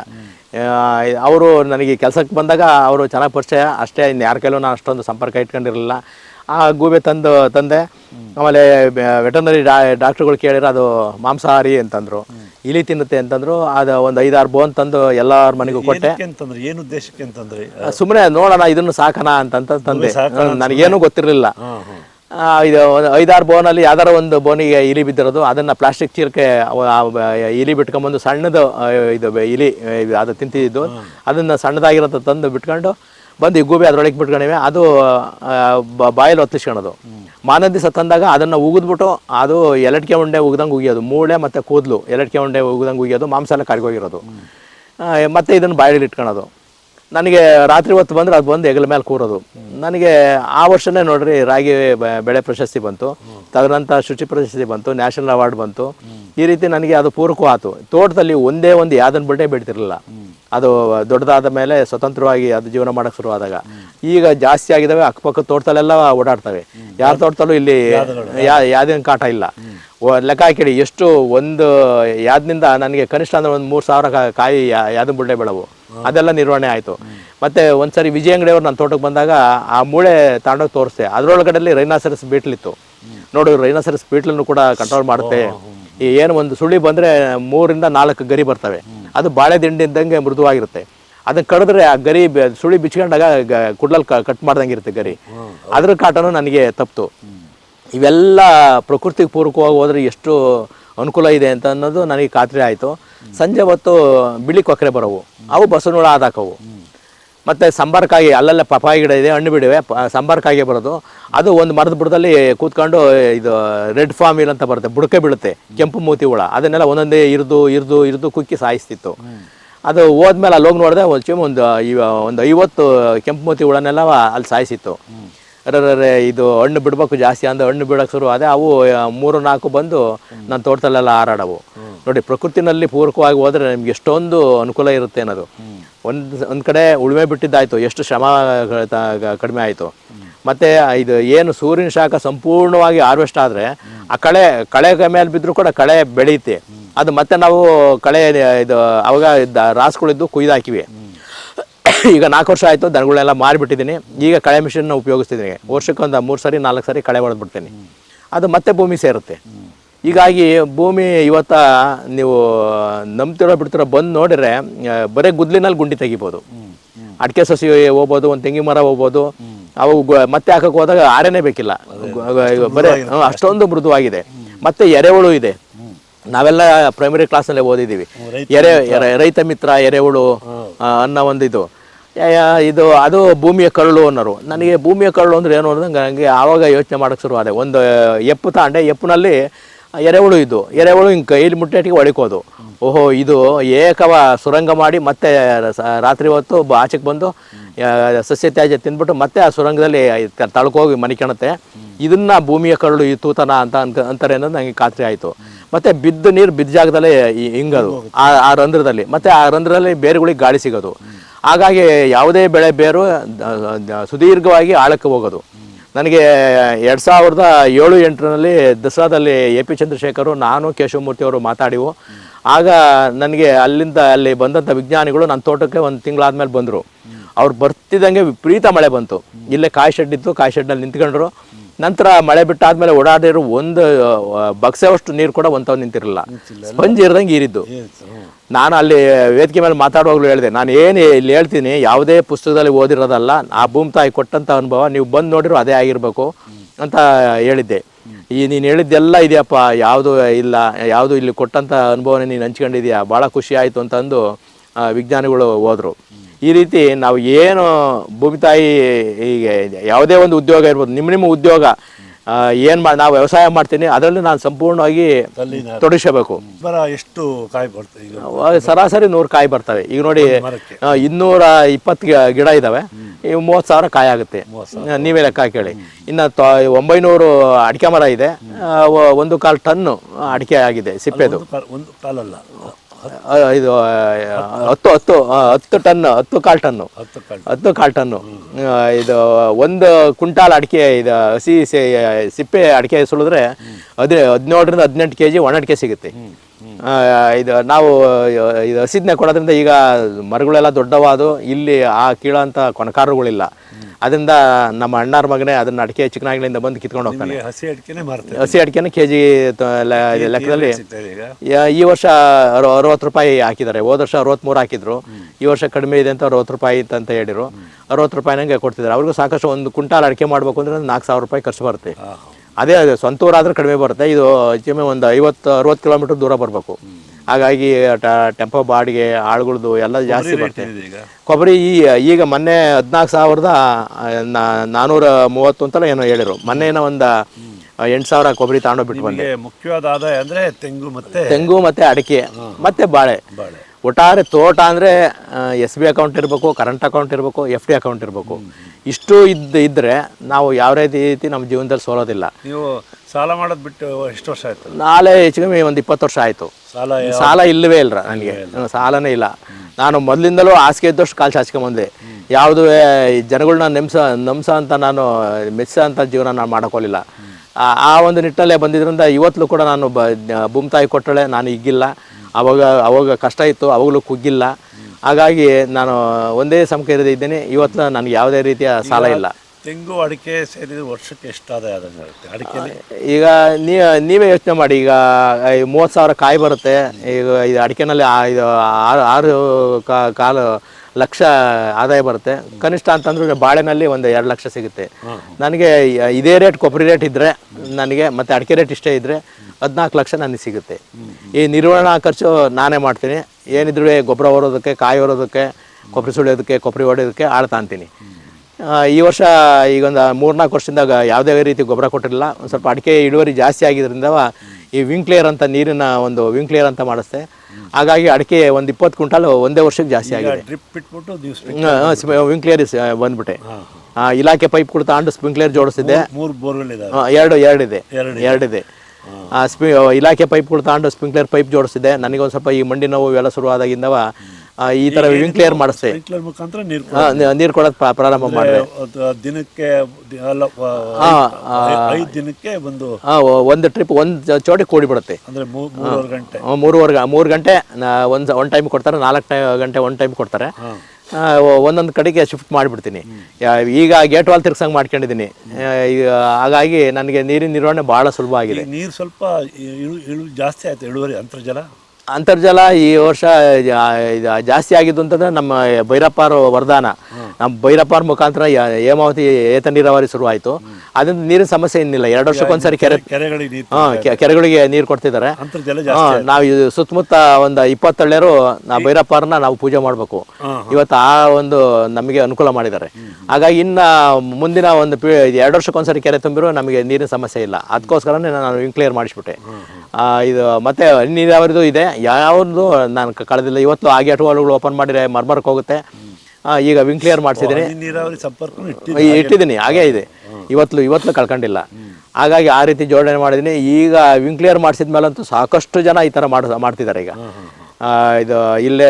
ಅವರು ನನಗೆ ಕೆಲಸಕ್ಕೆ ಬಂದಾಗ ಅವರು ಚೆನ್ನಾಗಿ ಪರಿಚಯ, ಅಷ್ಟೇ ಇನ್ನು ಯಾರ ಕೈಲೂ ನಾನು ಅಷ್ಟೊಂದು ಸಂಪರ್ಕ ಇಟ್ಕೊಂಡಿರಲಿಲ್ಲ. ಆ ಗೂಬೆ ತಂದು ತಂದೆ. ಆಮೇಲೆ ವೆಟರ್ನರಿ ಡಾ ಡಾಕ್ಟ್ರುಗಳು ಕೇಳಿದ್ರೆ ಅದು ಮಾಂಸಾಹಾರಿ ಅಂತಂದ್ರು. ಇಲಿ ತಿನ್ನುತ್ತೆ ಅಂತಂದ್ರು. ಅದು ಒಂದು ಐದಾರು ಬೋನ್ ತಂದು ಎಲ್ಲಾರ ಮನೆಗೂ ಕೊಟ್ಟೆ. ಅಂತಂದ್ರೆ ಏನು ಉದ್ದೇಶಕ್ಕೆ ಅಂತಂದ್ರೆ? ಸುಮ್ಮನೆ ನೋಡೋಣ ಇದನ್ನು ಸಾಕಣ ಅಂತ ತಂದೆ. ನನಗೇನು ಗೊತ್ತಿರಲಿಲ್ಲ. ಇದು ಐದಾರು ಬೋನಲ್ಲಿ ಯಾವ್ದಾರ ಒಂದು ಬೋನಿಗೆ ಇಲಿ ಬಿದ್ದಿರೋದು ಅದನ್ನ ಪ್ಲಾಸ್ಟಿಕ್ ಚೀರಕ್ಕೆ ಇಲಿ ಬಿಟ್ಕೊಂಬಂದು ಸಣ್ಣದು ಇದು ಇಲಿ ಅದು ತಿಂತಿದ್ದು. ಅದನ್ನ ಸಣ್ಣದಾಗಿರೋದು ತಂದು ಬಿಟ್ಕೊಂಡು ಬಂದು ಈ ಗೂಬೆ ಅದರೊಳಗೆ ಬಿಟ್ಕೊಂಡಿವೆ ಅದು ಬಾಯಲ್ಲಿ ಹೊತ್ತಿಸ್ಕೊಳೋದು ಮಾನದ ದಿವಸ ತಂದಾಗ ಅದನ್ನು ಉಗಿದ್ಬಿಟ್ಟು ಅದು ಎಲಟ್ಕೆ ಉಂಡೆ ಉಗ್ದಂಗೆ ಉಗಿಯೋದು. ಮೂಳೆ ಮತ್ತು ಕೂದಲು ಎಲಟ್ಕೆ ಉಂಡೆ ಉಗ್ದಂಗೆ ಉಗಿಯೋದು ಮಾಂಸ ಎಲ್ಲ ಕರ್ಗೋಗಿರೋದು ಮತ್ತೆ ಇದನ್ನು ಬಾಯಲ್ಲಿ ಇಟ್ಕೊಳೋದು. ನನಗೆ ರಾತ್ರಿ ಹೊತ್ತು ಬಂದ್ರೆ ಅದು ಬಂದು ಹೆಗಲ ಮೇಲೆ ಕೂರೋದು. ನನಗೆ ಆ ವರ್ಷನೇ ನೋಡ್ರಿ ರಾಗಿ ಬೆಳೆ ಪ್ರಶಸ್ತಿ ಬಂತು. ತದನಂತರ ಶುಚಿ ಪ್ರಶಸ್ತಿ ಬಂತು ನ್ಯಾಷನಲ್ ಅವಾರ್ಡ್ ಬಂತು. ಈ ರೀತಿ ನನಗೆ ಅದು ಪೂರಕವಾತು ತೋಟದಲ್ಲಿ ಒಂದೇ ಒಂದು ಯಾವ್ದನ್ ಬಿಟ್ಟೆ ಬಿಡ್ತಿರಲಿಲ್ಲ. ಅದು ದೊಡ್ಡದಾದ ಮೇಲೆ ಸ್ವತಂತ್ರವಾಗಿ ಅದು ಜೀವನ ಮಾಡಕ್ಕೆ ಶುರುವಾದಾಗ. ಈಗ ಜಾಸ್ತಿ ಆಗಿದಾವೆ ಅಕ್ಕಪಕ್ಕ ತೋಟದಲ್ಲೆಲ್ಲ ಓಡಾಡ್ತವೆ. ಯಾರ ತೋಟದಲ್ಲೂ ಇಲ್ಲಿ ಯಾ ಯಾವ್ದೇನು ಕಾಟ ಇಲ್ಲ. ಲೆಕ್ಕ ಹಾಕಿಡಿ ಎಷ್ಟು ಒಂದು ಯಾದ್ನಿಂದ ನನಗೆ ಕನಿಷ್ಠ ಅಂದ್ರೆ ಒಂದು ಮೂರು ಸಾವಿರ ಕಾಯಿ ಯಾವ್ದು ಬುಳ್ಳೆ ಬೆಳವು. ಅದೆಲ್ಲ ನಿರ್ವಹಣೆ ಆಯಿತು. ಮತ್ತೆ ಒಂದ್ಸರಿ ವಿಜಯ ಅಂಗಡಿಯವ್ರು ನನ್ನ ತೋಟಕ್ಕೆ ಬಂದಾಗ ಆ ಮೂಳೆ ತಗೊಂಡೋಗಿ ತೋರಿಸ್ದೆ. ಅದರೊಳಗಡೆಯಲ್ಲಿ ರೈನಾಸರಸ್ ಬೀಟ್ಲಿತ್ತು. ನೋಡಿ ರೈನಾಸರಸ್ ಬೀಟ್ಲನ್ನು ಕೂಡ ಕಂಟ್ರೋಲ್ ಮಾಡುತ್ತೆ. ಈ ಏನು ಒಂದು ಸುಳಿ ಬಂದರೆ ಮೂರಿಂದ ನಾಲ್ಕು ಗರಿ ಬರ್ತವೆ. ಅದು ಬಾಳೆ ದಿಂಡಿ ಇದ್ದಂಗೆ ಮೃದುವಾಗಿರುತ್ತೆ. ಅದನ್ನ ಕಡಿದ್ರೆ ಆ ಗರಿ ಸುಳಿ ಬಿಚ್ಕೊಂಡಾಗ ಕುಡ್ಲಲ್ಲಿ ಕಟ್ ಮಾಡ್ದಂಗೆ ಇರುತ್ತೆ ಗರಿ. ಅದ್ರ ಕಾಟನು ನನಗೆ ತಪ್ತು. ಇವೆಲ್ಲ ಪ್ರಕೃತಿಗೆ ಪೂರಕವಾಗಿ ಹೋದ್ರೆ ಎಷ್ಟು ಅನುಕೂಲ ಇದೆ ಅಂತ ಅನ್ನೋದು ನನಗೆ ಖಾತ್ರಿ ಆಯಿತು. ಸಂಜೆ ಹೊತ್ತು ಬಿಳಿ ಕೊಕ್ಕರೆ ಬರೋವು. ಅವು ಬಸವನುಳ ಆದಾಕವು. ಮತ್ತು ಸಂಬಾರಕ್ಕಾಗಿ ಅಲ್ಲಲ್ಲೇ ಪಪಾಯಿ ಗಿಡ ಇದೆ, ಹಣ್ಣು ಬಿಡಿವೆ, ಪ ಬರೋದು. ಅದು ಒಂದು ಮರದ ಬುಡದಲ್ಲಿ ಕೂತ್ಕೊಂಡು ಇದು ರೆಡ್ ಫಾಮಿಲ್ ಅಂತ ಬರುತ್ತೆ ಬುಡಕೆ ಬೀಳುತ್ತೆ, ಕೆಂಪು ಮೂತಿ ಹುಳ. ಅದನ್ನೆಲ್ಲ ಒಂದೊಂದೇ ಇರಿದು ಇರಿದು ಇರಿದು ಕುಕ್ಕಿ ಸಾಯಿಸ್ತಿತ್ತು. ಅದು ಹೋದ್ಮೇಲೆ ಅಲ್ಲಿ ಹೋಗಿ ನೋಡಿದೆ, ಒಂದು ಒಂದು ಒಂದು ಐವತ್ತು ಕೆಂಪು ಮೂತಿ ಹುಳನೆಲ್ಲ ಅಲ್ಲಿ ಸಾಯಿಸಿತ್ತು. ಅರೆ ಇದು ಹಣ್ಣು ಬಿಡ್ಬೇಕು ಜಾಸ್ತಿ ಅಂದ್ರೆ ಹಣ್ಣು ಬಿಡೋಕೆ ಶುರು ಅದೇ ಅವು ಮೂರು ನಾಲ್ಕು ಬಂದು ನನ್ನ ತೋಟದಲ್ಲೆಲ್ಲ ಹಾರಾಡವು. ನೋಡಿ, ಪ್ರಕೃತಿನಲ್ಲಿ ಪೂರಕವಾಗಿ ಹೋದ್ರೆ ನಿಮ್ಗೆ ಎಷ್ಟೊಂದು ಅನುಕೂಲ ಇರುತ್ತೆ ಅನ್ನೋದು. ಒಂದು ಒಂದು ಕಡೆ ಉಳುಮೆ ಬಿಟ್ಟಿದ್ದಾಯ್ತು, ಎಷ್ಟು ಶ್ರಮ ಕಡಿಮೆ ಆಯಿತು. ಮತ್ತೆ ಇದು ಏನು ಸೂರ್ಯನ ಶಾಖ ಸಂಪೂರ್ಣವಾಗಿ ಹಾರ್ವೆಸ್ಟ್ ಆದರೆ ಆ ಕಳೆ ಕಳೆ ಮೇಲೆ ಬಿದ್ದರೂ ಕೂಡ ಕಳೆ ಬೆಳೆಯುತ್ತೆ. ಅದು ಮತ್ತೆ ನಾವು ಕಳೆ, ಇದು, ಅವಾಗ ರಾಸುಗಳಿದ್ದು ಕುಯ್ದು ಹಾಕಿವಿ. ಈಗ ನಾಲ್ಕು ವರ್ಷ ಆಯಿತು ದನಗಳನ್ನೆಲ್ಲ ಮಾರಿಬಿಟ್ಟಿದ್ದೀನಿ. ಈಗ ಕಳೆ ಮಿಷನ್ನ ಉಪಯೋಗಿಸ್ತಿದ್ದೀನಿ. ವರ್ಷಕ್ಕೆ ಒಂದು ಮೂರು ಸಾರಿ ನಾಲ್ಕು ಸಾರಿ ಕಳೆ ಹೊಡೆದ್ಬಿಡ್ತೀನಿ ಅದು ಮತ್ತೆ ಭೂಮಿ ಸೇರುತ್ತೆ. ಹೀಗಾಗಿ ಭೂಮಿ ಇವತ್ತ ನೀವು ನಂಬ್ತಿರೋ ಬಿಡ್ತಿರೋ ಬಂದು ನೋಡಿದ್ರೆ ಬರೇ ಗುದ್ಲಿನಲ್ಲಿ ಗುಂಡಿ ತೆಗಿಬೋದು. ಅಡಿಕೆ ಸಸಿ ಹೋಗ್ಬೋದು ಒಂದು ತೆಂಗಿನ ಮರ ಹೋಗ್ಬೋದು. ಅವು ಮತ್ತೆ ಹಾಕಕ್ಕೆ ಹೋದಾಗ ಆರೇನೇ ಬೇಕಿಲ್ಲ. ಬರೆ ಅಷ್ಟೊಂದು ಮೃದುವಾಗಿದೆ. ಮತ್ತೆ ಎರೆಹುಳು ಇದೆ. ನಾವೆಲ್ಲ ಪ್ರೈಮರಿ ಕ್ಲಾಸ್ನಲ್ಲೇ ಓದಿದ್ದೀವಿ. ಎರೆ ಎರೆ- ರೈತ ಮಿತ್ರ ಎರೆಹುಳು ಅನ್ನೋ ಒಂದು ಇದು ಯಾ- ಯಾ- ಇದು, ಅದು ಭೂಮಿಯ ಕರಳು ಅನ್ನೋರು. ನನಗೆ ಭೂಮಿಯ ಕರಳು ಅಂದ್ರೆ ಏನು ಅನ್ನೋದು ನನಗೆ ಆವಾಗ ಯೋಚನೆ ಮಾಡೋಕ್ಕೆ ಶುರುವಾದೆ. ಒಂದು ಎಪ್ಪು ತಾಂಡೆ, ಎಪ್ಪಿನಲ್ಲಿ ಎರೆಹುಳು ಇದ್ದು. ಎರೆಹುಳು ಹಿಂಗೆ ಕೈಲಿ ಮುಟ್ಟೆಟ್ಟಿಗೆ ಹೊಡಿಕೋದು ಓಹೋ, ಇದು ಏಕವ ಸುರಂಗ ಮಾಡಿ ಮತ್ತೆ ರಾತ್ರಿ ಹೊತ್ತು ಆಚೆಗೆ ಬಂದು ಸಸ್ಯ ತ್ಯಾಜ್ಯ ತಿಂದ್ಬಿಟ್ಟು ಮತ್ತೆ ಆ ಸುರಂಗದಲ್ಲಿ ತಳ್ಕೋಗಿ ಮನಿಕಣತ್ತೆ ಇದನ್ನ ಭೂಮಿಯ ಕರಳು ಈ ತೂತನ ಅಂತ ಅನ್ಕ ಅಂತಾರೆ ಅನ್ನೋದು ನನಗೆ ಖಾತ್ರಿ ಆಯಿತು. ಮತ್ತೆ ಬಿದ್ದು ನೀರು ಬಿದ್ದ ಜಾಗದಲ್ಲೇ ಹಿಂಗದು. ಆ ಆ ರಂಧ್ರದಲ್ಲಿ. ಮತ್ತೆ ಆ ರಂಧ್ರದಲ್ಲಿ ಬೇರುಗಳಿಗೆ ಗಾಳಿ ಸಿಗೋದು. ಹಾಗಾಗಿ ಯಾವುದೇ ಬೆಳೆ ಬೇರು ಸುದೀರ್ಘವಾಗಿ ಆಳಕ್ಕೆ ಹೋಗೋದು. ನನಗೆ ಎರಡು ಸಾವಿರದ ಏಳು, ಎಂಟರಲ್ಲಿ ದಸರಾದಲ್ಲಿ ಎ ಪಿ ಚಂದ್ರಶೇಖರು, ನಾನು ಕೇಶವಮೂರ್ತಿ ಅವರು ಮಾತಾಡಿವು. ಆಗ ನನಗೆ ಅಲ್ಲಿಂದ ಅಲ್ಲಿ ಬಂದಂಥ ವಿಜ್ಞಾನಿಗಳು ನನ್ನ ತೋಟಕ್ಕೆ ಒಂದು ತಿಂಗಳಾದ್ಮೇಲೆ ಬಂದರು. ಅವ್ರು ಬರ್ತಿದ್ದಂಗೆ ವಿಪರೀತ ಮಳೆ ಬಂತು. ಇಲ್ಲೇ ಕಾಯಿ ಶೆಡ್ ಇತ್ತು, ಕಾಯಿ ಶೆಡ್ನಲ್ಲಿ ನಿಂತ್ಕೊಂಡ್ರು. ನಂತರ ಮಳೆ ಬಿಟ್ಟಾದ್ಮೇಲೆ ಓಡಾಡಿರೋ ಒಂದು ಬಕ್ಸೆವಷ್ಟು ನೀರು ಕೂಡ ಒಂಥವ್ ನಿಂತಿರಲಿಲ್ಲ. ಸ್ಪಂಜ್ ಇರದಂಗೆ ಇರಿದ್ದು. ನಾನು ಅಲ್ಲಿ ವೇದಿಕೆ ಮೇಲೆ ಮಾತಾಡುವಾಗಲೂ ಹೇಳಿದೆ ನಾನು ಏನು ಇಲ್ಲಿ ಹೇಳ್ತೀನಿ ಯಾವುದೇ ಪುಸ್ತಕದಲ್ಲಿ ಓದಿರೋದಲ್ಲ ಆ ಭೂಮಿ ತಾಯಿ ಕೊಟ್ಟಂಥ ಅನುಭವ ನೀವು ಬಂದು ನೋಡಿರೋ ಅದೇ ಆಗಿರಬೇಕು ಅಂತ ಹೇಳಿದ್ದೆ. ಈ ನೀನು ಹೇಳಿದ್ದೆಲ್ಲ ಇದೆಯಪ್ಪ ಯಾವುದು ಇಲ್ಲ ಯಾವುದು ಇಲ್ಲಿ ಕೊಟ್ಟಂಥ ಅನುಭವನ ನೀನು ಹಂಚ್ಕೊಂಡಿದ್ಯಾ? ಭಾಳ ಖುಷಿ ಆಯಿತು ಅಂತಂದು ಅಂದು ವಿಜ್ಞಾನಿಗಳು ಹೋದರು. ಈ ರೀತಿ ನಾವು ಏನು ಭೂಮಿ ತಾಯಿ ಈಗ ಯಾವುದೇ ಒಂದು ಉದ್ಯೋಗ ಇರ್ಬೋದು ನಿಮ್ಮ ನಿಮ್ಮ ಉದ್ಯೋಗ ಏನು ಮಾಡಿ ನಾವು ವ್ಯವಸಾಯ ಮಾಡ್ತೀನಿ ಅದರಲ್ಲಿ ನಾನು ಸಂಪೂರ್ಣವಾಗಿ ತೊಡಿಸಬೇಕು ತೊಡಗಿಸಬೇಕು. ಬರ ಎಷ್ಟು ಕಾಯಿ ಬರ್ತವೆ ಸರಾಸರಿ ನೂರು ಕಾಯಿ ಬರ್ತವೆ. ಈಗ ನೋಡಿ ಇನ್ನೂರ ಇಪ್ಪತ್ತು ಗಿಡ ಇದ್ದಾವೆ ಈಗ ಮೂವತ್ತು ಸಾವಿರ ಕಾಯಿ ಆಗುತ್ತೆ. ನೀವೇ ಲೆಕ್ಕ ಕೇಳಿ ಇನ್ನು ತೊ ಒಂಬೈನೂರು ಅಡಿಕೆ ಮರ ಇದೆ. ಒಂದು ಕಾಲು ಟನ್ನು ಅಡಿಕೆ ಆಗಿದೆ ಸಿಪ್ಪೆದು. ಒಂದು ಕಾಲ್- ಒಂದು ಕಾಲಲ್ಲ. ಇದು ಹತ್ತು ಹತ್ತು ಹತ್ತು ಟನ್ ಹತ್ತು ಕಾಲ್ ಟನ್ನು. ಹತ್ತು ಕಾಲ್ ಟನ್ನು. ಇದು ಒಂದು ಕುಂಟಾಲ್ ಅಡಿಕೆ ಇದು ಹಸಿ ಸಿಪ್ಪೆ ಅಡಿಕೆ ಸುಳಿದ್ರೆ ಅದೇ ಹದಿನೇಳರಿಂದ ಹದಿನೆಂಟು ಕೆ ಜಿ ಒಣ ಅಡಿಕೆ ಸಿಗುತ್ತೆ. ಇದು ನಾವು ಇದು ಹಸಿದನ್ನೇ ಕೊಡೋದ್ರಿಂದ ಈಗ ಮರಗಳೆಲ್ಲ ದೊಡ್ಡವಾದು ಇಲ್ಲಿ ಆ ಕೀಳೋಂಥ ಕೊನಕಾರುಗಳಿಲ್ಲ ಅದರಿಂದ ನಮ್ಮ ಅಣ್ಣಾರ ಮಗನೇ ಅದನ್ನ ಅಡಿಕೆ ಚಿಕ್ಕನಾಗಿಲಿಂದ ಬಂದು ಕಿತ್ಕೊಂಡು ಹೋಗ್ತಾನೆ. ಹಸಿ ಅಡಿಕೆನೇ ಹಸಿ ಅಡಿಕೆನ ಕೆ ಜಿ ಲೆಕ್ಕದಲ್ಲಿ ಈ ವರ್ಷ ಅರ- ಅರವತ್ತು ರೂಪಾಯಿ ಹಾಕಿದ್ದಾರೆ. ಹೋದ ವರ್ಷ ಅರವತ್ತ್ಮೂರು ಹಾಕಿದ್ರು. ಈ ವರ್ಷ ಕಡಿಮೆ ಇದೆ ಅಂತ ಅರವತ್ತು ರೂಪಾಯಿ ಅಂತ ಹೇಳಿದ್ರು. ಅರವತ್ತು ರೂಪಾಯಿನಂಗೆ ಕೊಡ್ತಿದ್ದಾರೆ. ಅವ್ರಿಗೂ ಸಾಕಷ್ಟು ಒಂದು ಕುಂಟಾಲ್ ಅಡಿಕೆ ಮಾಡಬೇಕು ಅಂದ್ರೆ ನಾಲ್ಕು ಸಾವಿರ ರೂಪಾಯಿ ಖರ್ಚು ಬರುತ್ತೆ. ಅದೇ ಅದೇ ಸ್ವಂತ ಊರಾದರೂ ಕಡಿಮೆ ಬರುತ್ತೆ. ಇದು ಹೆಚ್ಚು ಒಂದು ಐವತ್ತು ಅರವತ್ತು ಕಿಲೋಮೀಟರ್ ದೂರ ಬರಬೇಕು. ಹಾಗಾಗಿ ಟೆಂಪೋ ಬಾಡಿಗೆ ಆಳುಗಳದ್ದು ಎಲ್ಲ ಜಾಸ್ತಿ ಬರುತ್ತೆ. ಕೊಬ್ಬರಿ ಈ ಈಗ ಮೊನ್ನೆ ಹದಿನಾಲ್ಕು ಸಾವಿರದ ನಾನ್ನೂರ ಮೂವತ್ತು ಅಂತಲೇ ಏನೋ ಹೇಳಿರು. ಮೊನ್ನೆ ಏನೋ ಒಂದು ಎಂಟು ಸಾವಿರ ಕೊಬ್ಬರಿ ತಗೊಂಡೋಗ್ಬಿಟ್ಟು ಬಂದೆ. ಮುಖ್ಯವಾದ ಆದಾಯ ಅಂದ್ರೆ ತೆಂಗು ಮತ್ತೆ ತೆಂಗು ಮತ್ತೆ ಅಡಿಕೆ ಮತ್ತೆ ಬಾಳೆ. ಬಾಳೆ. ಒಟ್ಟಾರೆ ತೋಟ ಅಂದರೆ ಎಸ್ ಬಿ ಅಕೌಂಟ್ ಇರಬೇಕು ಕರೆಂಟ್ ಅಕೌಂಟ್ ಇರಬೇಕು ಎಫ್ ಡಿ ಅಕೌಂಟ್ ಇರಬೇಕು. ಇಷ್ಟು ಇದ್ದ ಇದ್ದರೆ ನಾವು ಯಾವ ರೀತಿ ನಮ್ಮ ಜೀವನದಲ್ಲಿ ಸೋಲೋದಿಲ್ಲ. ನೀವು ಸಾಲ ಮಾಡೋದು ಬಿಟ್ಟು ಎಷ್ಟು ವರ್ಷ ಆಯಿತು? ನಾಳೆ ಹೆಚ್ಚು ಕಮ್ಮಿ ಒಂದು ಇಪ್ಪತ್ತು ವರ್ಷ ಆಯಿತು. ಸಾಲ ಸಾಲ ಇಲ್ಲವೇ ಇಲ್ಲ ನನಗೆ. ಸಾಲನೇ ಇಲ್ಲ. ನಾನು ಮೊದಲಿಂದಲೂ ಹಾಸಿಗೆ ಇದ್ದಷ್ಟು ಕಾಲು ಚಾಚ್ಕೊಂಬಂದೆ ಯಾವುದು ಜನಗಳನ್ನ ನೆಮ್ಸ ನಂಬ್ಸ ಅಂತ ನಾನು ಮೆಚ್ಚ ಅಂತ ಜೀವನ ನಾನು ಮಾಡೋಕ್ಕೋಲಿಲ್ಲ ಆ- ಒಂದು ನಿಟ್ಟಲ್ಲೇ ಬಂದಿದ್ರಿಂದ ಇವತ್ತಲೂ ಕೂಡ ನಾನು ಬ ಭೂಮ್ತಾಯಿ ಕೊಟ್ಟಳೆ ನಾನು ಹಿಗ್ಗಿಲ್ಲ ಅವಾಗ ಅವಾಗ ಕಷ್ಟ ಇತ್ತು ಅವಾಗಲೂ ಕುಗ್ಗಿಲ್ಲ. ಹಾಗಾಗಿ ನಾನು ಒಂದೇ ಸಮಕ ಇದ್ದೇನೆ. ಇವತ್ತು ನನಗೆ ಯಾವುದೇ ರೀತಿಯ ಸಾಲ ಇಲ್ಲ. ತೆಂಗು ಅಡಿಕೆ ಸೇರಿದ ವರ್ಷಕ್ಕೆ ಎಷ್ಟು ಅಡಿಕೆ ಈಗ ನೀವೇ ಯೋಚನೆ ಮಾಡಿ. ಈಗ ಮೂವತ್ತು ಸಾವಿರ ಕಾಯಿ ಬರುತ್ತೆ. ಈಗ ಇದು ಅಡಿಕೆನಲ್ಲಿ ಆ- ಇದು ಆರು ಆರು ಕಾ- ಕಾಲು ಲಕ್ಷ ಆದಾಯ ಬರುತ್ತೆ. ಕನಿಷ್ಠ ಅಂತಂದ್ರೆ ಬಾಳೆನಲ್ಲಿ ಒಂದು ಎರಡು ಲಕ್ಷ ಸಿಗುತ್ತೆ. ನನಗೆ ಇದೇ ರೇಟ್ ಕೊಬ್ಬರಿ ರೇಟ್ ಇದ್ದರೆ ನನಗೆ ಮತ್ತು ಅಡಿಕೆ ರೇಟ್ ಇಷ್ಟೇ ಇದ್ದರೆ ಹದಿನಾಲ್ಕು ಲಕ್ಷ ನನಗೆ ಸಿಗುತ್ತೆ. ಈ ನಿರ್ವಹಣಾ ಖರ್ಚು ನಾನೇ ಮಾಡ್ತೀನಿ. ಏನಿದ್ರು ಗೊಬ್ಬರ ಹೊರೋದಕ್ಕೆ ಕಾಯಿ ಹೊರೋದಕ್ಕೆ ಕೊಬ್ಬರಿ ಸುಳಿಯೋದಕ್ಕೆ ಕೊಬ್ಬರಿ ಹೊಡೆಯೋದಕ್ಕೆ ಆಳು ತಾಂತೀನಿ ಈ ವರ್ಷ ಈಗ ಒಂದು ಮೂರ್ನಾಲ್ಕು ವರ್ಷದಿಂದ ಯಾವುದೇ ರೀತಿ ಗೊಬ್ಬರ ಕೊಟ್ಟಿರಲಿಲ್ಲ. ಒಂದು ಸ್ವಲ್ಪ ಅಡಿಕೆ ಇಳುವರಿ ಜಾಸ್ತಿ ಆಗಿದ್ದರಿಂದ ಈ ವಿಂಕ್ಲೇರ್ ಅಂತ ನೀರಿನ ಒಂದು ವಿಂಕ್ಲೇರ್ ಅಂತ ಮಾಡಿಸ್ದೆ. ಹಾಗಾಗಿ ಅಡಿಕೆ ಒಂದು ಇಪ್ಪತ್ತು ಕ್ವಿಂಟಲ್ ಒಂದೇ ವರ್ಷಕ್ಕೆ ಜಾಸ್ತಿ ಆಗಿದೆ. ಡ್ರಿಪ್ ಬಿಟ್ಬಿಟ್ಟು ನೀವು ಸ್ಪ್ರಿಂಕ್ ವಿಂಕ್ಲಿಯರ್ ಬಂದ್ಬಿಟ್ಟೆ. ಆ, ಇಲಾಖೆ ಪೈಪ್ ಕೂಡ ತಗೊಂಡು ಸ್ಪ್ರಿಂಕ್ಲೇರ್ ಜೋಡಿಸಿದೆ ಮೂರು ಬೋರ್ವೆಲ್ ಇದಾವೆ ಆ, ಎರಡು ಎರಡಿದೆ ಎರಡಿದೆ ಸ್ಪಿ ಇಲಾಖೆ ಪೈಪ್ಗಳು ತಗೊಂಡು ಸ್ಪ್ರಿಂಕ್ಲರ್ ಪೈಪ್ ಜೋಡಿಸಿದೆ. ನನಗೆ ಒಂದು ಸ್ವಲ್ಪ ಈ ಮಂಡಿ ನೋವು ಎಲ್ಲ ಶುರುವಾದಾಗಿಂದವ ಆದಾಗಿಂದವ ಈ ತರ ಕ್ಲಿಯರ್ ಮಾಡಿಸ್ದೆ. ಸ್ಪ್ರಿಂಕ್ಲರ್ ಮುಖಾಂತರ ನೀರು ಆ, ನೀರು ಕೊಡೋದು ಪ್ರ- ಪ್ರಾರಂಭ ಮಾಡಿದೆ. ದಿನಕ್ಕೆ ದಿನಕ್ಕೆ ಒಂದು ಒಂದು ಟ್ರಿಪ್ ಒಂದು ಚೋಟಿ ಕೂಡಿಬಿಡುತ್ತೆ ಅಂದ್ರೆ ಮೂ- ಮೂರುವರೆ ಗಂಟೆ. ಆ, ಮೂರು ಗಂಟೆ ಒಂದು ಒನ್ ಟೈಮ್ ಕೊಡ್ತಾರೆ ನಾಲ್ಕು ಗಂಟೆ ಒನ್ ಟೈಮ್ ಕೊಡ್ತಾರೆ. ಆ, ಒಂದೊಂದು ಕಡೆಗೆ ಶಿಫ್ಟ್ ಮಾಡಿಬಿಡ್ತೀನಿ. ಈಗ ಗೇಟ್ ವಾಲ್ ತಿರ್ಗ್ಸಂಗೆ ಮಾಡ್ಕೊಂಡಿದ್ದೀನಿ. ಹಾಗಾಗಿ ನನಗೆ ನೀರಿನ ನಿರ್ವಹಣೆ ಭಾಳ ಸುಲಭ ಆಗಿದೆ. ನೀರು ಸ್ವಲ್ಪ ಜಾಸ್ತಿ ಆಯ್ತು ಇಳುವರಿ ಅಂತರ್ಜಲ? ಅಂತರ್ಜಲ ಈ ವರ್ಷ ಜಾಸ್ತಿ ಆಗಿದ್ದು ಅಂತಂದ್ರೆ ನಮ್ಮ ಭೈರಪ್ಪಾರು ವರದಾನ. ನಮ್ಮ ಭೈರಪ್ಪಾರ ಮುಖಾಂತರ ಹೇಮಾವತಿ ಏತ ನೀರಾವರಿ ಶುರುವಾಯಿತು. ಅದರಿಂದ ನೀರಿನ ಸಮಸ್ಯೆ ಏನಿಲ್ಲ. ಎರಡು ವರ್ಷಕ್ಕೊಂದ್ಸರಿ ಕೆರೆ ಕೆರೆಗಳಿಗೆ ನೀರು ಕೊಡ್ತಿದ್ದಾರೆ. ನಾವು ಇದು ಸುತ್ತಮುತ್ತ ಒಂದು ಇಪ್ಪತ್ತಳ್ಳಿಯರು ನಾವು ಭೈರಪ್ಪರನ್ನ ನಾವು ಪೂಜೆ ಮಾಡಬೇಕು. ಇವತ್ತು ಆ ಒಂದು ನಮಗೆ ಅನುಕೂಲ ಮಾಡಿದ್ದಾರೆ. ಹಾಗಾಗಿ ಇನ್ನು ಮುಂದಿನ ಒಂದು ಎರಡು ವರ್ಷಕ್ಕೊಂದ್ಸರಿ ಕೆರೆ ತುಂಬಿರೋ ನಮಗೆ ನೀರಿನ ಸಮಸ್ಯೆ ಇಲ್ಲ. ಅದಕ್ಕೋಸ್ಕರನೇ ನಾನು ಕ್ಲಿಯರ್ ಮಾಡಿಸ್ಬಿಟ್ಟೆ. ಆ, ಇದು ಮತ್ತೆ ನೀರಾವರಿದು ಇದೆ. ಯಾವುದು ನಾನು ಕಳೆದಿಲ್ಲ. ಇವತ್ತು ಆಗಿ ಅಟುವಾಳುಗಳು ಓಪನ್ ಮಾಡಿದ್ರೆ ಮರ್ಮರ್ಕ್ ಹೋಗುತ್ತೆ. ಈಗ ವಿಂಕ್ಲಿಯರ್ ಮಾಡಿಸಿದ್ದೀನಿ. ಹನಿ ನೀರಾವರಿ ಸಂಪರ್ಕ ಇಟ್ಟು ಇಟ್ಟಿದ್ದೀನಿ. ಹಾಗೇ ಇದೆ. ಇವತ್ತು ಇವತ್ತು ಕಳ್ಕೊಂಡಿಲ್ಲ. ಹಾಗಾಗಿ ಆ ರೀತಿ ಜೋಡಣೆ ಮಾಡಿದ್ದೀನಿ. ಈಗ ವಿಂಕ್ಲಿಯರ್ ಮಾಡಿಸಿದ ಮೇಲಂತೂ ಸಾಕಷ್ಟು ಜನ ಈ ಥರ ಮಾಡ್ ಮಾಡ್ತಿದ್ದಾರೆ ಈಗ. ಇದು ಇಲ್ಲೇ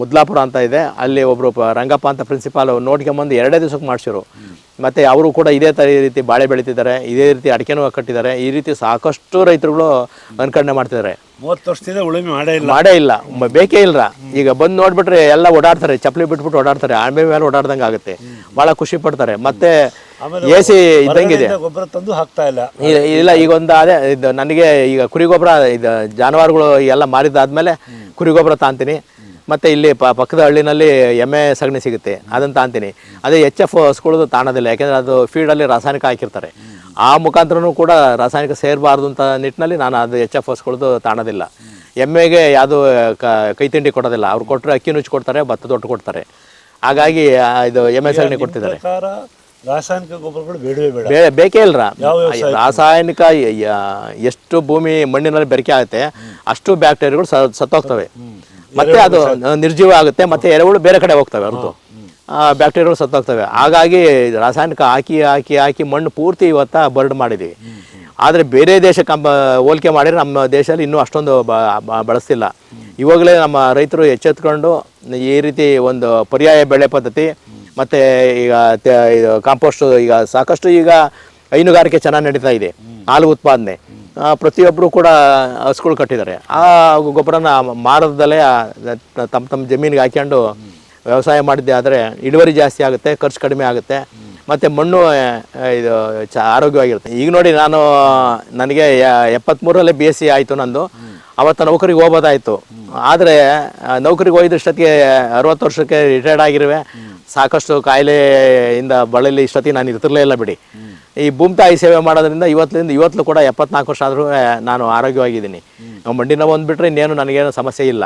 ಮುದ್ಲಾಪುರ ಅಂತ ಇದೆ. ಅಲ್ಲಿ ಒಬ್ಬರು ರಂಗಪ್ಪ ಅಂತ ಪ್ರಿನ್ಸಿಪಾಲ್ ನೋಡ್ಕೊಂಬಂದು ಎರಡೇ ದಿವಸಕ್ಕೆ ಮಾಡಿಸಿರು. ಮತ್ತು ಅವರು ಕೂಡ ಇದೇ ಥರ ಈ ರೀತಿ ಬಾಳೆ ಬೆಳೀತಿದ್ದಾರೆ ಇದೇ ರೀತಿ ಅಡಿಕೆನೂ ಕಟ್ಟಿದ್ದಾರೆ ಈ ರೀತಿ ಸಾಕಷ್ಟು ರೈತರುಗಳು ಅನ್ಕರಣೆ ಮಾಡ್ತಿದ್ದಾರೆ. ಮೂವತ್ತು ವರ್ಷದಿಂದ ಉಳುಮೆ ಮಾಡೇ ಇಲ್ಲ. ಮಾಡೇ ಇಲ್ಲ. ಬೇಕೇ ಇಲ್ಲ. ಈಗ ಬಂದು ನೋಡಿಬಿಟ್ರೆ ಎಲ್ಲ ಓಡಾಡ್ತಾರೆ ಚಪ್ಪಲಿ ಬಿಟ್ಬಿಟ್ಟು ಓಡಾಡ್ತಾರೆ ಆಮೇಲೆ ಮೇಲೆ ಓಡಾಡ್ದಂಗೆ ಆಗುತ್ತೆ ಭಾಳ ಖುಷಿ ಪಡ್ತಾರೆ. ಮತ್ತೆ ಎ ಸಿ ಇದ್ದಂಗಿದೆ. ಹೊರಗಡೆಯಿಂದ ಗೊಬ್ಬರ ತಂದು ಹಾಕ್ತಾ ಇಲ್ಲ. ಇಲ್ಲ ಈಗ ಒಂದು ಅದೇ ಇದು ನನಗೆ ಈಗ ಕುರಿ ಗೊಬ್ಬರ ಇದು ಜಾನುವಾರುಗಳು ಎಲ್ಲ ಮಾರಿದಾದ್ಮೇಲೆ ಕುರಿ ಗೊಬ್ಬರ ತಾಂತೀನಿ. ಮತ್ತೆ ಇಲ್ಲಿ ಪ ಪಕ್ಕದ ಹಳ್ಳಿನಲ್ಲಿ ಎಮ್ಮೆ ಸಗಣಿ ಸಿಗುತ್ತೆ ಅದನ್ನು ತಾಂತೀನಿ. ಅದೇ ಎಚ್ ಎಫ್ ಹಸ್ಕೊಳ್ಳೋದು ತಾಣೋದಿಲ್ಲ ಯಾಕೆಂದರೆ ಅದು ಫೀಡಲ್ಲಿ ರಾಸಾಯನಿಕ ಹಾಕಿರ್ತಾರೆ. ಆ ಮುಖಾಂತರನೂ ಕೂಡ ರಾಸಾಯನಿಕ ಸೇರಬಾರ್ದು ಅಂತ ನಿಟ್ಟಿನಲ್ಲಿ ನಾನು ಅದು ಎಚ್ ಎಫ್ ಹಸ್ಕೊಳ್ಳೋದು ತಾಣೋದಿಲ್ಲ. ಎಮ್ಮೆಗೆ ಯಾವುದು ಕೈ ತಿಂಡಿ ಕೊಡೋದಿಲ್ಲ. ಅವ್ರು ಕೊಟ್ಟರೆ ಅಕ್ಕಿ ನುಚ್ಚು ಕೊಡ್ತಾರೆ ಭತ್ತ ಒಟ್ಟು ಕೊಡ್ತಾರೆ. ಹಾಗಾಗಿ ಇದು ಎಮ್ಮೆ ಸಗಣಿ ಕೊಡ್ತಿದ್ದಾರೆ. ರಾಸಾಯನಿಕ ಗೊಬ್ಬರಗಳು ಬೇಡವೇ ಬೇಡ. ಬೇ ಬೇಕೇ ಇಲ್ರ? ಯಾವ ರಾಸಾಯನಿಕ ಎಷ್ಟು ಭೂಮಿ ಮಣ್ಣಿನಲ್ಲಿ ಬೆರಕೆ ಆಗುತ್ತೆ ಅಷ್ಟು ಬ್ಯಾಕ್ಟೀರಿಯಾಗಳು ಸತ್ತೋಗ್ತವೆ. ಮತ್ತೆ ಅದು ನಿರ್ಜೀವ ಆಗುತ್ತೆ ಮತ್ತೆ ಎರೆಹುಳು ಬೇರೆ ಕಡೆ ಹೋಗ್ತವೆ ಹೊರತು ಬ್ಯಾಕ್ಟೀರಿಯಾಗಳು ಸತ್ತೋಗ್ತವೆ. ಹಾಗಾಗಿ ರಾಸಾಯನಿಕ ಹಾಕಿ ಹಾಕಿ ಹಾಕಿ ಮಣ್ಣು ಪೂರ್ತಿ ಇವತ್ತ ಬರ್ಡ್ ಮಾಡಿದ್ದೀವಿ ಆದರೆ ಬೇರೆ ದೇಶ ಕಂಬ ಹೋಲಿಕೆ ಮಾಡಿದರೆ ನಮ್ಮ ದೇಶದಲ್ಲಿ ಇನ್ನೂ ಅಷ್ಟೊಂದು ಬಳಸ್ತಿಲ್ಲ. ಇವಾಗಲೇ ನಮ್ಮ ರೈತರು ಎಚ್ಚೆತ್ಕೊಂಡು ಈ ರೀತಿ ಒಂದು ಪರ್ಯಾಯ ಬೆಳೆ ಪದ್ಧತಿ ಮತ್ತು ಈಗ ಇದು ಕಾಂಪೋಸ್ಟ್ ಈಗ ಸಾಕಷ್ಟು ಈಗ ಹೈನುಗಾರಿಕೆ ಚೆನ್ನಾಗಿ ನಡೀತಾ ಇದೆ. ಹಾಲು ಉತ್ಪಾದನೆ. ಪ್ರತಿಯೊಬ್ಬರು ಕೂಡ ಹಸುಗಳು ಕಟ್ಟಿದ್ದಾರೆ. ಆ ಗೊಬ್ಬರನ ಮಾರದಲ್ಲೇ ತಮ್ಮ ತಮ್ಮ ಜಮೀನಿಗೆ ಹಾಕ್ಕೊಂಡು ವ್ಯವಸಾಯ ಮಾಡಿದ್ದೆ ಆದರೆ ಇಳುವರಿ ಜಾಸ್ತಿ ಆಗುತ್ತೆ, ಖರ್ಚು ಕಡಿಮೆ ಆಗುತ್ತೆ. ಮತ್ತು ಮಣ್ಣು ಇದು ಚ, ಆರೋಗ್ಯವಾಗಿರುತ್ತೆ. ಈಗ ನೋಡಿ ನಾನು, ನನಗೆ ಎಪ್ಪತ್ತ್ಮೂರಲ್ಲೇ ಬಿ ಎಸ್ ಸಿ ಆಯಿತು ನಂದು. ಅವತ್ತು ನೌಕರಿಗೆ ಹೋಗೋದಾಯಿತು ಆದರೆ ನೌಕರಿಗೆ ಹೋಗಿದ್ದಷ್ಟೊತ್ತಿಗೆ ಅರವತ್ತು ವರ್ಷಕ್ಕೆ ರಿಟೈರ್ಡ್ ಆಗಿರುವೆ. ಸಾಕಷ್ಟು ಕಾಯಿಲೆಯಿಂದ ಬಳಲಿ ಇಷ್ಟೊತ್ತಿಗೆ ನಾನು ಇರ್ತಿರ್ಲೇ ಇಲ್ಲ ಬಿಡಿ. ಈ ಭೂಮಿ ತಾಯಿ ಸೇವೆ ಮಾಡೋದ್ರಿಂದ ಇವತ್ತಿನಿಂದ ಇವತ್ತು ಕೂಡ ಎಪ್ಪತ್ನಾಲ್ಕು ವರ್ಷ ಆದರೂ ನಾನು ಆರೋಗ್ಯವಾಗಿದ್ದೀನಿ. ಮಂಡಿ ನೋವು ಅಂದ್ಬಿಟ್ರೆ ಇನ್ನೇನು ನನಗೇನು ಸಮಸ್ಯೆ ಇಲ್ಲ.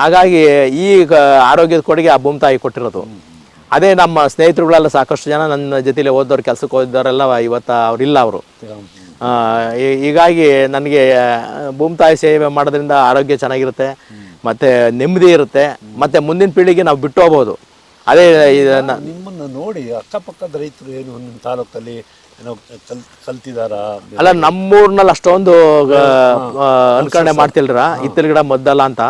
ಹಾಗಾಗಿ ಈ ಆರೋಗ್ಯದ ಕೊಡುಗೆ ಆ ಭೂಮಿ ತಾಯಿ ಕೊಟ್ಟಿರೋದು. ಅದೇ ನಮ್ಮ ಸ್ನೇಹಿತರುಗಳೆಲ್ಲ ಸಾಕಷ್ಟು ಜನ ನನ್ನ ಜೊತೆಲಿ ಓದೋರು ಕೆಲಸಕ್ಕೆ ಓದಿದವರೆಲ್ಲ ಇವತ್ತು ಇಲ್ಲ ಅವರು. ಹೀಗಾಗಿ ನನಗೆ ಭೂಮಿ ತಾಯಿ ಸೇವೆ ಮಾಡೋದ್ರಿಂದ ಆರೋಗ್ಯ ಚೆನ್ನಾಗಿರುತ್ತೆ. ಮತ್ತು ನೆಮ್ಮದಿ ಇರುತ್ತೆ. ಮತ್ತು ಮುಂದಿನ ಪೀಳಿಗೆ ನಾವು ಬಿಟ್ಟು ಹೋಗ್ಬೋದು. ಅದೇ ಇದನ್ನ ನಿಮ್ಮನ್ನ ನೋಡಿ ಅಕ್ಕಪಕ್ಕದ ರೈತರು ಏನು ನಿಮ್ಮ ತಾಲೂಕಲ್ಲಿ ಏನೋ ಕಲ್ ಕಲ್ತಿದಾರ? ಅಲ್ಲ ನಮ್ಮೂರ್ನಲ್ಲಿ ಅಷ್ಟೊಂದು ಅನುಕರಣೆ ಮಾಡ್ತಿಲ್ರ? ಇತ್ತಲ ಗಿಡ ಮದ್ದಲ್ಲ ಅಂತ?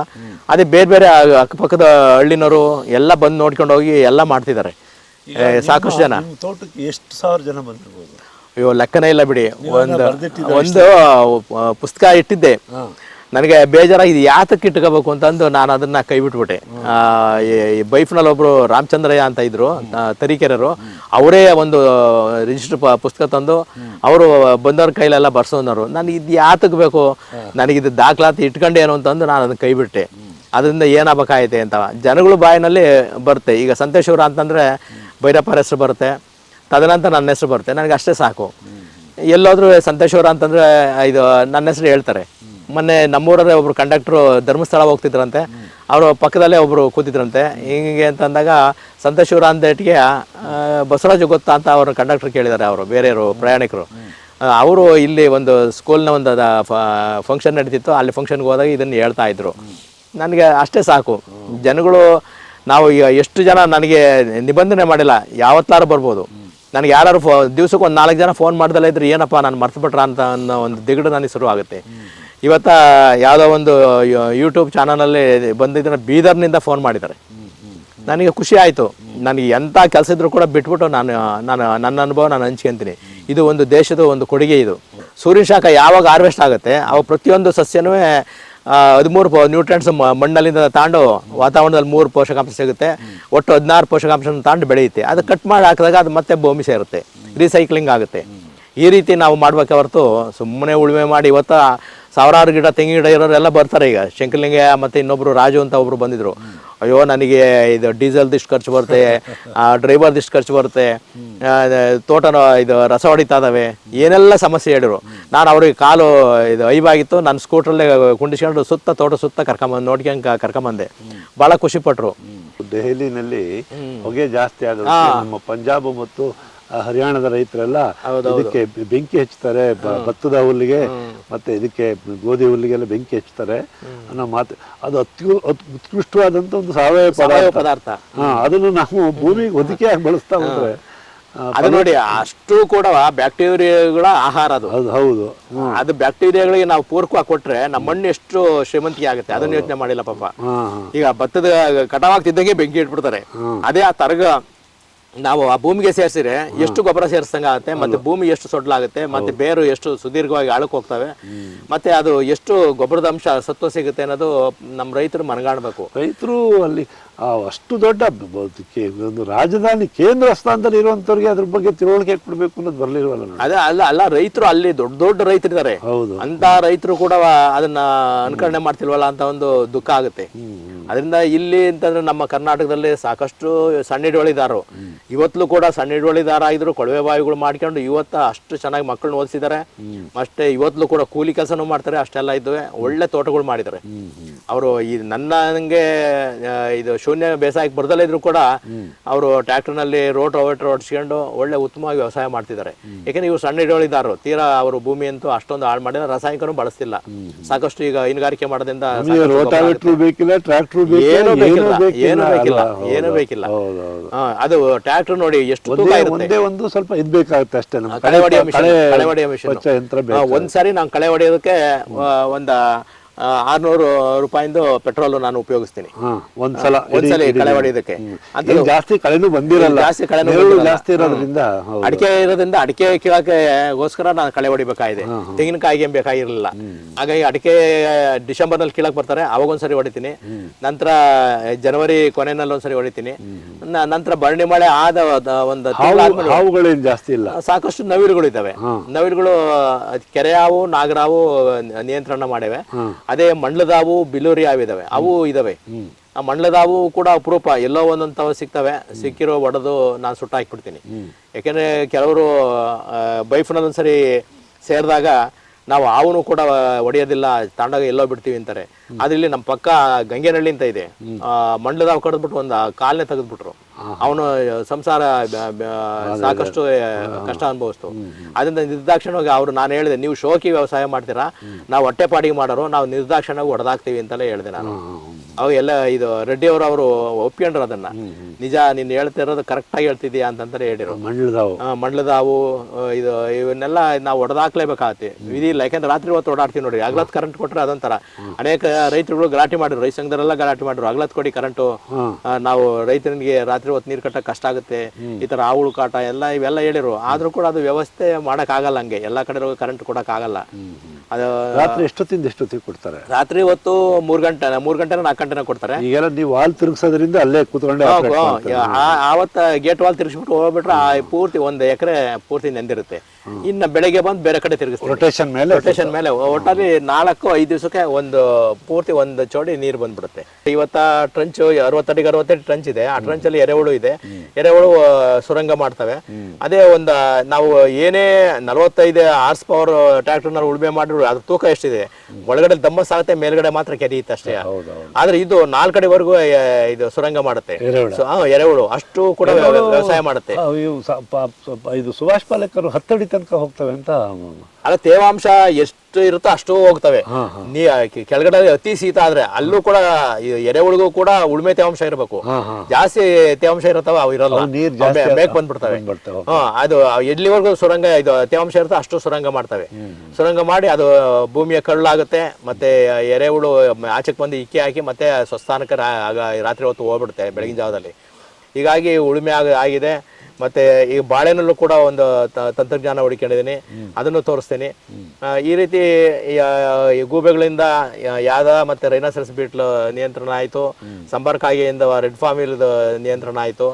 ಅದೇ ಬೇರೆ ಬೇರೆ ಅಕ್ಕಪಕ್ಕದ ಹಳ್ಳಿನವರು ಎಲ್ಲ ಬಂದು ನೋಡ್ಕೊಂಡು ಹೋಗಿ ಎಲ್ಲ ಮಾಡ್ತಿದ್ದಾರೆ. ಸಾಕಷ್ಟು ಜನ. ತೋಟಕ್ಕೆ ಎಷ್ಟು ಸಾವಿರ ಜನ ಬಂದಿರ್ಬೋದು? ಅಯ್ಯೋ ಲೆಕ್ಕನೇ ಇಲ್ಲ ಬಿಡಿ. ಒಂದು ಒಂದು ಪುಸ್ತಕ ಇಟ್ಟಿದ್ದೆ. ನನಗೆ ಬೇಜಾರಾಗಿ ಇದು ಯಾತಕ್ಕೆ ಇಟ್ಕೋಬೇಕು ಅಂತಂದು ನಾನು ಅದನ್ನ ಕೈ ಬಿಟ್ಬಿಟ್ಟೆ. ಈ ಬೈಫ್ನಲ್ಲಿ ಒಬ್ರು ರಾಮಚಂದ್ರಯ್ಯ ಅಂತ ಇದ್ರು ತರೀಕೆರರು ಅವರೇ ಒಂದು ರಿಜಿಸ್ಟರ್ ಪುಸ್ತಕ ತಂದು ಅವರು ಬಂದವ್ರ ಕೈಲೆಲ್ಲ ಬರ್ಸೋನವರು. ನನಗೆ ಇದು ಯಾತಕ್ಕೆ ಬೇಕು? ನನಗೆ ಇದು ದಾಖಲಾತಿ ಇಟ್ಕೊಂಡೇನು? ಅಂತಂದು ನಾನು ಅದನ್ನ ಕೈ ಬಿಟ್ಟೆ. ಅದರಿಂದ ಏನಾಗಬೇಕಾಯ್ತೆ ಅಂತ. ಜನಗಳು ಬಾಯಿನಲ್ಲಿ ಬರುತ್ತೆ. ಈಗ ಸಂತೇಶ್ವರ ಅಂತಂದ್ರೆ ಭೈರಪ್ಪರ ಹೆಸರು ಬರುತ್ತೆ. ತದನಂತರ ನನ್ನ ಹೆಸರು ಬರುತ್ತೆ. ನನಗೆ ಅಷ್ಟೇ ಸಾಕು. ಎಲ್ಲೋದ್ರೂ ಸಂತೇಶ್ವರ ಅಂತಂದ್ರೆ ಇದು ನನ್ನ ಹೆಸರು ಹೇಳ್ತಾರೆ. ಮೊನ್ನೆ ನಮ್ಮೂರಲ್ಲೇ ಒಬ್ರು ಕಂಡಕ್ಟ್ರು ಧರ್ಮಸ್ಥಳ ಹೋಗ್ತಿದ್ರಂತೆ. ಅವರು ಪಕ್ಕದಲ್ಲೇ ಒಬ್ರು ಕೂತಿದ್ರಂತೆ. ಹಿಂಗೆ ಅಂತಂದಾಗ ಸಂತೇಶ್ವರ ಅಂದೇಟ್ಗೆ ಬಸವರಾಜು ಗೊತ್ತಾ ಅಂತ ಅವ್ರ ಕಂಡಕ್ಟರ್ ಕೇಳಿದ್ದಾರೆ ಅವರು, ಬೇರೆಯವರು, ಪ್ರಯಾಣಿಕರು. ಅವರು ಇಲ್ಲಿ ಒಂದು ಸ್ಕೂಲ್ನ ಒಂದು ಫಂಕ್ಷನ್ ನಡೀತಿತ್ತು. ಅಲ್ಲಿ ಫಂಕ್ಷನ್ಗೆ ಹೋದಾಗ ಇದನ್ನು ಹೇಳ್ತಾ ಇದ್ರು. ನನಗೆ ಅಷ್ಟೇ ಸಾಕು. ಜನಗಳು, ನಾವು ಈಗ ಎಷ್ಟು ಜನ ನನಗೆ ನಿಬಂಧನೆ ಮಾಡಿಲ್ಲ, ಯಾವತ್ತಾರು ಬರ್ಬೋದು. ನನಗೆ ಯಾರು ಫೋ, ದಿವ್ಸಕ್ಕೆ ಒಂದು ನಾಲ್ಕು ಜನ ಫೋನ್ ಮಾಡ್ದಲ್ಲ ಇದ್ರೆ ಏನಪ್ಪ, ನಾನು ಮರ್ತು ಬಿಟ್ರ ಅಂತ ಅನ್ನೋ ಒಂದು ದಿಗಡು ನನಗೆ ಶುರು ಆಗುತ್ತೆ ಇವತ್ತ ಯಾವುದೋ ಒಂದು ಯೂಟ್ಯೂಬ್ ಚಾನಲಲ್ಲಿ ಬಂದಿದ್ದನ್ನ ಬೀದರ್ನಿಂದ ಫೋನ್ ಮಾಡಿದ್ದಾರೆ. ನನಗೆ ಖುಷಿ ಆಯಿತು. ನನಗೆ ಎಂಥ ಕೆಲಸ ಇದ್ರೂ ಕೂಡ ಬಿಟ್ಬಿಟ್ಟು ನಾನು ನಾನು, ನನ್ನ ಅನುಭವ ನಾನು ಹಂಚ್ಕೊಂತೀನಿ. ಇದು ಒಂದು ದೇಶದ ಒಂದು ಕೊಡುಗೆ ಇದು. ಸೂರ್ಯನ ಶಾಖ ಯಾವಾಗ ಹಾರ್ವೆಸ್ಟ್ ಆಗುತ್ತೆ, ಅವು ಪ್ರತಿಯೊಂದು ಸಸ್ಯನೂ ಹದಿಮೂರು ನ್ಯೂಟ್ರೆಂಟ್ಸ್ ಮಣ್ಣಲ್ಲಿಂದ ತಾಂಡು ವಾತಾವರಣದಲ್ಲಿ ಮೂರು ಪೋಷಕಾಂಶ ಸಿಗುತ್ತೆ. ಒಟ್ಟು ಹದಿನಾರು ಪೋಷಕಾಂಶ ತಾಂಡು ಬೆಳೆಯುತ್ತೆ. ಅದು ಕಟ್ ಮಾಡಿ ಹಾಕಿದಾಗ ಅದು ಮತ್ತೆ ಭೂಮಿ ಸೇರುತ್ತೆ. ರೀಸೈಕ್ಲಿಂಗ್ ಆಗುತ್ತೆ. ಈ ರೀತಿ ನಾವು ಮಾಡಬೇಕೆ ಹೊರತು ಸುಮ್ಮನೆ ಉಳುಮೆ ಮಾಡಿ ಇವತ್ತ ಸಾವಿರಾರು ಗಿಡ ತೆಂಗಿನ ಗಿಡ ಇರೋರೆಲ್ಲ ಬರ್ತಾರೆ ಈಗ. ಶಂಕರಲಿಂಗಯ್ಯ ಮತ್ತು ಇನ್ನೊಬ್ರು ರಾಜು ಅಂತ ಒಬ್ರು ಬಂದಿದ್ರು. ಅಯ್ಯೋ ನನಗೆ ಇದು ಡೀಸೆಲ್ ಇಷ್ಟು ಖರ್ಚು ಬರುತ್ತೆ ಡ್ರೈವರ್ ಇಷ್ಟು ಖರ್ಚು ಬರುತ್ತೆ ತೋಟ ತೋಟನ ಇದು ರಸ ಹೊಡಿತಾ ಇದಾವೆ. ಏನೆಲ್ಲ ಸಮಸ್ಯೆ ಹೇಳಿದ್ರು. ನಾನು ಅವ್ರಿಗೆ ಕಾಲು ಇದು ಐವಾಗಿತ್ತು. ನಾನು ಸ್ಕೂಟ್ರಲ್ಲೇ ಕುಂಡಿಸ್ಕೊಂಡು ಸುತ್ತ ತೋಟ ಸುತ್ತ ಕರ್ಕೊಂಬಂದು ನೋಡ್ಕೊಂಡು ಕರ್ಕೊಂಬಂದೆ. ಭಾಳ ಖುಷಿಪಟ್ರು. ದೆಹಲಿನಲ್ಲಿ ಹೊಗೆ ಜಾಸ್ತಿ ಆಗುತ್ತೆ ನಮ್ಮ ಪಂಜಾಬ್ ಮತ್ತು ಹರಿಯಾಣದ ರೈತರೆಲ್ಲ ಇದಕ್ಕೆ ಬೆಂಕಿ ಹಚ್ತಾರೆ ಭತ್ತದ ಹುಲ್ಲಿಗೆ ಮತ್ತೆ ಇದಕ್ಕೆ ಗೋಧಿ ಹುಲ್ಲಿಗೆಲ್ಲ ಬೆಂಕಿ ಹಚ್ತಾರೆ ಅನ್ನೋ ಮಾತು. ಅದು ಅತ್ಯು ಅತ್- ಉತ್ಕೃಷ್ಟವಾದಂತ ಒಂದು ಸಾವಯವ ಪದಾರ್ಥ. ಹಾ ಅದನ್ನು ನಾವು ಭೂಮಿಗೆ ಹೊದಿಕೆಯಾಗಿ ಬಳಸ್ತಾ ಹೋದ್ರೆ ಅದು ನೋಡಿ ಅಷ್ಟು ಕೂಡ ಬ್ಯಾಕ್ಟೀರಿಯಾಗಳ ಆಹಾರ ಅದು. ಹೌದು. ಅದು ಬ್ಯಾಕ್ಟೀರಿಯಾಗಳಿಗೆ ನಾವು ಪೂರಕವಾಗಿ ಕೊಟ್ರೆ ನಮ್ಮ ಮಣ್ಣು ಎಷ್ಟು ಶ್ರೀಮಂತಿಕೆ ಆಗುತ್ತೆ. ಅದನ್ನ ಯೋಚನೆ ಮಾಡಿಲ್ಲ ಪಾಪ ಈಗ ಭತ್ತದ ಕಟಾವಾಗ್ತಿದ್ದಂಗೆ ಬೆಂಕಿ ಇಟ್ಬಿಡ್ತಾರೆ. ಅದೇ ಆ ತರಗ ನಾವು ಆ ಭೂಮಿಗೆ ಸೇರಿಸಿದ್ರೆ ಎಷ್ಟು ಗೊಬ್ಬರ ಸೇರಿಸಂಗ ಆಗುತ್ತೆ ಮತ್ತೆ ಭೂಮಿ ಎಷ್ಟು ಸೊಡ್ಲಾಗುತ್ತೆ ಮತ್ತೆ ಬೇರು ಎಷ್ಟು ಸುದೀರ್ಘವಾಗಿ ಆಳಕ್ಕೆ ಹೋಗ್ತವೆ ಮತ್ತೆ ಅದು ಎಷ್ಟು ಗೊಬ್ಬರದ ಅಂಶ ಸತ್ವ ಸಿಗುತ್ತೆ ಅನ್ನೋದು ನಮ್ಮ ರೈತರು ಮನಗಾಣಬೇಕು. ರೈತರು ಅಲ್ಲಿ ಅಷ್ಟು ದೊಡ್ಡ ಒಂದು ರಾಜಧಾನಿ ಕೇಂದ್ರ ಸ್ಥಾನದಲ್ಲಿ ಇರುವಂತವ್ರಿಗೆ ಅದ್ರ ಬಗ್ಗೆ ತಿಳುವಳಿಕೆ ಕೊಡ್ಬೇಕು ಅನ್ನೋದು ಬರ್ಲಿಲ್ವಲ್ಲ ಅದೇ ಅಲ್ಲ ಅಲ್ಲ ರೈತರು ಅಲ್ಲಿ ದೊಡ್ಡ ದೊಡ್ಡ ರೈತರಿದ್ದಾರೆ. ಹೌದು. ಅಂತ ರೈತರು ಕೂಡ ಅದನ್ನ ಅನುಕರಣೆ ಮಾಡ್ತಿಲ್ವಲ್ಲ ಅಂತ ಒಂದು ದುಃಖ ಆಗುತ್ತೆ. ಅದರಿಂದ ಇಲ್ಲಿ ಅಂತಂದ್ರೆ ನಮ್ಮ ಕರ್ನಾಟಕದಲ್ಲಿ ಸಾಕಷ್ಟು ಸಣ್ಣ ಹಿಡುವಳಿದಾರರು. ಇವತ್ತಲೂ ಕೂಡ ಸಣ್ಣ ಹಿಡುವಳಿದಾರ ಆಗಿದ್ರು ಕೊಳವೆ ಬಾವಿಗಳು ಮಾಡ್ಕೊಂಡು ಇವತ್ತ ಅಷ್ಟು ಚೆನ್ನಾಗಿ ಮಕ್ಕಳನ್ನ ಓದಿಸಿದ್ದಾರೆ. ಅಷ್ಟೇ ಇವತ್ತಲೂ ಕೂಡ ಕೂಲಿ ಕೆಲಸನೂ ಮಾಡ್ತಾರೆ ಅಷ್ಟೆಲ್ಲ ಇದ್ದವೆ. ಒಳ್ಳೆ ತೋಟಗಳು ಮಾಡಿದ್ದಾರೆ. ಅವರು ಈ ನನ್ನ ಇದು ಶೂನ್ಯ ಬೇಸಾಯಕ್ಕೆ ಬರ್ದಲ್ಲೇ ಇದ್ರು ಕೂಡ ಅವರು ಟ್ರ್ಯಾಕ್ಟರ್ನಲ್ಲಿ ರೋಟ್ ರೋಟರ್ ಓಡಿಸ್ಕೊಂಡು ಒಳ್ಳೆ ಉತ್ತಮವಾಗಿ ವ್ಯವಸಾಯ ಮಾಡ್ತಿದ್ದಾರೆ. ಯಾಕಂದ್ರೆ ಇವರು ಸಣ್ಣ ಹಿಡುವಳಿದಾರು ತೀರಾ ಅವರು ಭೂಮಿ ಅಂತೂ ಅಷ್ಟೊಂದು ಹಾಳು ಮಾಡಿದ್ರೆ ರಾಸಾಯನಿಕನೂ ಬಳಸ್ತಿಲ್ಲ. ಸಾಕಷ್ಟು ಈಗ ಹೈನುಗಾರಿಕೆ ಮಾಡೋದ್ರಿಂದ ಏನು ಬೇಕಿಲ್ಲ ಏನು ಬೇಕಿಲ್ಲ. ಏನೂ ಬೇಕಿಲ್ಲ. ಅದು ಟ್ರ್ಯಾಕ್ಟರ್ ನೋಡಿ ಎಷ್ಟು ತೂಕ ಒಂದೇ ಇರುತ್ತೆ. ಒಂದೇ ಒಂದು ಸ್ವಲ್ಪ ಇದ್ ಬೇಕಾಗುತ್ತೆ ಅಷ್ಟೇ ಕಳೆ ಹೊಡೆಯೋ ಮಿಷನ್ ಕಳೆ ಹೊಡೆಯೋ ಮಿಷನ್. ಒಂದ್ಸರಿ ನಾವು ಕಳೆ ಹೊಡೆಯೋದಕ್ಕೆ ಒಂದ ಆರ್ನೂರು ರೂಪಾಯಿಂದು ಪೆಟ್ರೋಲ್ ನಾನು ಉಪಯೋಗಿಸ್ತೀನಿ. ಒಂದ್ಸಲ ಒಂದ್ಸಲಿ ಕಳೆ ಹೊಡೆಯೋದಕ್ಕೆ ಅಂತ ಜಾಸ್ತಿ ಕಳೆನೂ ಬಂದಿರಲ್ಲ. ಜಾಸ್ತಿ ಕಳೆ ಜಾಸ್ತಿ ಇರೋದ್ರಿಂದ. ಅಡಿಕೆ ಇರೋದ್ರಿಂದ ಅಡಿಕೆ ಕೀಳಕ್ಕೆಗೋಸ್ಕರ ನಾನು ಕಳೆ ಹೊಡಿಬೇಕಾಗಿದೆ ತೆಂಗಿನಕಾಯಿಗೆ ಏನ್ ಬೇಕಾಗಿರಲಿಲ್ಲ. ಹಾಗಾಗಿ ಅಡಿಕೆ ಡಿಸೆಂಬರ್ನಲ್ಲಿ ಕೀಳಕ್ ಬರ್ತಾರೆ. ಅವಾಗ ಒಂದ್ಸರಿ ಹೊಡಿತೀನಿ ನಂತರ ಜನವರಿ ಕೊನೆಯಲ್ಲಿ ಒಂದ್ಸರಿ ಹೊಡಿತೀನಿ. ನಂತರ ಬರಣಿ ಮಳೆ ಆದ ಒಂದು ಹಾವು ಹಾವುಗಳೇನ್ ಜಾಸ್ತಿ ಇಲ್ಲ? ಸಾಕಷ್ಟು ನವಿಲುಗಳು ಇದಾವೆ ನವಿಲುಗಳು ಕೆರೆ ಕೆರೆಯಾವು ನಾಗರಾವು ನಿಯಂತ್ರಣ ಮಾಡಿವೆ. ಅದೇ ಮಂಡ್ಲದಾವು ಬಿಲೂರಿ ಹಾವು ಇದಾವೆ ಅವು ಇದಾವೆ. ಆ ಮಂಡ್ಲದಾವು ಕೂಡ ಅಪರೂಪ. ಎಲ್ಲೋ ಒಂದೊಂದು ತವ ಸಿಗ್ತವೆ ಸಿಕ್ಕಿರೋ ಒಡೆದು ನಾನು ಸುಟ್ಟ ಹಾಕ್ಬಿಡ್ತೀನಿ. ಯಾಕೆಂದ್ರೆ ಕೆಲವರು ಬೈಫ್ನಲ್ಲಿ ಒಂದ್ಸರಿ ಸೇರಿದಾಗ ನಾವು ಆವನು ಕೂಡ ಒಡೆಯೋದಿಲ್ಲ ತಾಂಡಾಗ ಎಲ್ಲೋ ಬಿಡ್ತೀವಿ ಅಂತಾರೆ. ಆದ್ರೆ ಇಲ್ಲಿ ನಮ್ಮ ಪಕ್ಕ ಗಂಗೆನಳ್ಳಿ ಅಂತ ಇದೆ. ಆ, ಕಡದ್ಬಿಟ್ಟು ಒಂದು ಕಾಲನೆ ತೆಗೆದ್ಬಿಟ್ರು. ಅವನು ಸಂಸಾರ ಸಾಕಷ್ಟು ಕಷ್ಟ ಅನುಭವಿಸ್ತು. ಅದರಿಂದ ನಿರ್ದಾಕ್ಷಿಣ್ಯವಾಗಿ ಅವ್ರು ನಾನು ಹೇಳಿದೆ ನೀವು ಶೋಕಿ ವ್ಯವಸಾಯ ಮಾಡ್ತೀರಾ? ನಾವು ಹೊಟ್ಟೆಪಾಡಿಗೆ ಮಾಡೋರು ನಾವು ನಿರ್ದಾಕ್ಷಿಣ್ಯವಾಗಿ ಹೊಡೆದಾಕ್ತೀವಿ ಅಂತಲೇ ಹೇಳಿದೆ ನಾನು. ಅವಾಗ ಎಲ್ಲ ಇದು ರೆಡ್ಡಿ ಅವರು ಅವರು ಒಪ್ಕೊಂಡ್ರು ಅದನ್ನ. ನಿಜ ನೀನು ಹೇಳ್ತಿರೋದು ಕರೆಕ್ಟಾಗಿ ಹೇಳ್ತಿದ್ಯಾ ಅಂತಂದ್ರೆ ಹೇಳಿರು ಮಂಡ್ಲದಾವು ಇದು ಇವನ್ನೆಲ್ಲ ನಾವು ಹೊಡೆದಾಕ್ಲೇಬೇಕಾಗತ್ತೆ. ವಿಧಿ ಇಲ್ಲ ಯಾಕಂದ್ರೆ ರಾತ್ರಿ ಹೊತ್ತು ಓಡಾಡ್ತೀವಿ ನೋಡಿ ಅಗ್ಲತ್ ಕರೆಂಟ್ ಕೊಟ್ರೆ ಅದೊಂಥರ. ಅನೇಕ ರೈತರುಗಳು ಗಲಾಟೆ ಮಾಡಿದ್ರು ರೈತ ಸಂಘದವರೆಲ್ಲ ಗಲಾಟೆ ಮಾಡಿದ್ರು. ಅಗ್ಲತ್ ಕೊಡಿ ಕರೆಂಟು ನಾವು ರೈತರಿಗೆ ರಾತ್ರಿ ಹೊತ್ತು ನೀರು ಕಟ್ಟಕ್ಕೆ ಕಷ್ಟ ಆಗುತ್ತೆ. ಈ ತರ ಆವುಳು ಕಾಟ ಎಲ್ಲ ಇವೆಲ್ಲ ಹೇಳಿರು. ಆದ್ರೂ ಕೂಡ ಅದು ವ್ಯವಸ್ಥೆ ಮಾಡಕ್ ಆಗಲ್ಲ ಹಂಗೆ. ಎಲ್ಲಾ ಕಡೆ ಕರೆಂಟ್ ಕೊಡಕ್ ಆಗಲ್ಲ ಅದು ರಾತ್ರಿ ಎಷ್ಟೊತ್ತಿಂದ ಎಷ್ಟೊತ್ತಿಗೆ ಕೊಡ್ತಾರೆ? ರಾತ್ರಿ ಹೊತ್ತು ಮೂರ್ ಗಂಟೆ ಮೂರ್ ಗಂಟೆ ನಾಲ್ಕು ಗಂಟೆನ ಕೊಡ್ತಾರೆ. ಈಗೆಲ್ಲ ನೀವು ವಾಲ್ ತಿರುಗಿಸೋದ್ರಿಂದ ಅಲ್ಲೇ ಕೂತ್ಕೊಂಡೆ ಆವತ್ತ ಗೇಟ್ ವಾಲ್ ತಿರುಗಿಸ್ಬಿಟ್ಟು ಹೋಗ್ಬಿಟ್ರೆ ಆ ಪೂರ್ತಿ ಒಂದು ಎಕರೆ ಪೂರ್ತಿ ನೆಂದಿರುತ್ತೆ. ಇನ್ನು ಬೆಳಗ್ಗೆ ಬಂದು ಬೇರೆ ಕಡೆ ತಿರುಗಿಸ್ತಾರೆ ರೊಟೇಷನ್ ಮೇಲೆ ರೊಟೇಷನ್ ಮೇಲೆ. ಒಟ್ಟಲ್ಲಿ ನಾಲ್ಕು ಐದು ದಿವಸಕ್ಕೆ ಒಂದು ಪೂರ್ತಿ ಒಂದು ಚೋಡಿ ನೀರು ಬಂದ್ಬಿಡುತ್ತೆ. ಇವತ್ತ ಟ್ರಂಚ್ ಅರವತ್ತಡಿಗೆ ಅರವತ್ತಡಿ ಟ್ರಂಚ್ ಇದೆ. ಆ ಟ್ರಂಚ್ ಅಲ್ಲಿ ಎರೆಹುಳು ಇದೆ. ಎರೆಹುಳು ಸುರಂಗ ಮಾಡ್ತವೆ. ಅದೇ ಒಂದು ನಾವು ಏನೇ ನಲವತ್ತೈದು ಆರ್ಸ್ ಪವರ್ ಟ್ರ್ಯಾಕ್ಟರ್ನ ಉಳುಮೆ ಮಾಡಿದ್ರು ಅದ್ರ ತೂಕ ಎಷ್ಟಿದೆ? ಒಳಗಡೆ ದಮ್ಮ ಸಾಗುತ್ತೆ ಮೇಲ್ಗಡೆ ಮಾತ್ರ ಕೆರಿಯುತ್ತೆ ಅಷ್ಟೇ. ಆದ್ರೆ ಇದು ನಾಲ್ಕಡೆವರೆಗೂ ಇದು ಸುರಂಗ ಮಾಡುತ್ತೆ. ಎರೆಹುಳು. ಅಷ್ಟು ಕೂಡ ವ್ಯವಸಾಯ ಮಾಡುತ್ತೆ. ಇದು ಸುಭಾಷ್ ಪಾಲೇಕರ್ ಹತ್ತಡಿ ತನಕ ಹೋಗ್ತವೆ ಅಂತ ಅಲ್ಲ ತೇವಾಂಶ ಎಷ್ಟು ಇರುತ್ತೋ ಅಷ್ಟು ಹೋಗ್ತವೆ. ನೀ ಕೆಳಗಡೆ ಅತಿ ಶೀತ ಆದ್ರೆ ಅಲ್ಲೂ ಕೂಡ ಎರೆಹುಳಿಗೂ ಕೂಡ ಉಳುಮೆ ತೇವಾಂಶ ಇರಬೇಕು. ಜಾಸ್ತಿ ತೇವಾಂಶ ಇರುತ್ತವ ಅವು ಇರಲ್ಲ. ಬೇಕ್ ಬಂದ್ಬಿಡ್ತವೆ. ಅದು ಎಲ್ಲಿವರೆಗೂ ಸುರಂಗ ಇದು ತೇವಾಂಶ ಇರುತ್ತೋ ಅಷ್ಟು ಸುರಂಗ ಮಾಡ್ತವೆ. ಸುರಂಗ ಮಾಡಿ ಅದು ಭೂಮಿಯ ಕಳ್ಳಾಗುತ್ತೆ ಮತ್ತೆ ಎರೆಹುಳು ಆಚೆಕ್ ಬಂದು ಇಕ್ಕಿ ಹಾಕಿ ಮತ್ತೆ ಸ್ವಸ್ಥಾನಕ್ಕೆ ರಾತ್ರಿ ಹೊತ್ತು ಹೋಗ್ಬಿಡುತ್ತೆ ಬೆಳಗಿನ ಜಾವದಲ್ಲಿ. ಹೀಗಾಗಿ ಉಳುಮೆ ಆಗ ಆಗಿದೆ. ಮತ್ತೆ ಈ ಬಾಳೆನಲ್ಲೂ ಕೂಡ ಒಂದು ತಂತ್ರಜ್ಞಾನ ಹುಡುಕೊಂಡಿದ್ದೀನಿ ಅದನ್ನು ತೋರಿಸ್ತೀನಿ. ಈ ರೀತಿ ಈ ಗೂಬೆಗಳಿಂದ ಯಾದ ಮತ್ತೆ ರೈನಾಸರಸ್ ಬೀಟ್ಲು ನಿಯಂತ್ರಣ ಆಯಿತು. ಸಂಪರ್ಕಾಗಿಯಿಂದ ರೆಡ್ ಫಾರ್ಮಿಲ್ ನಿಯಂತ್ರಣ ಆಯಿತು.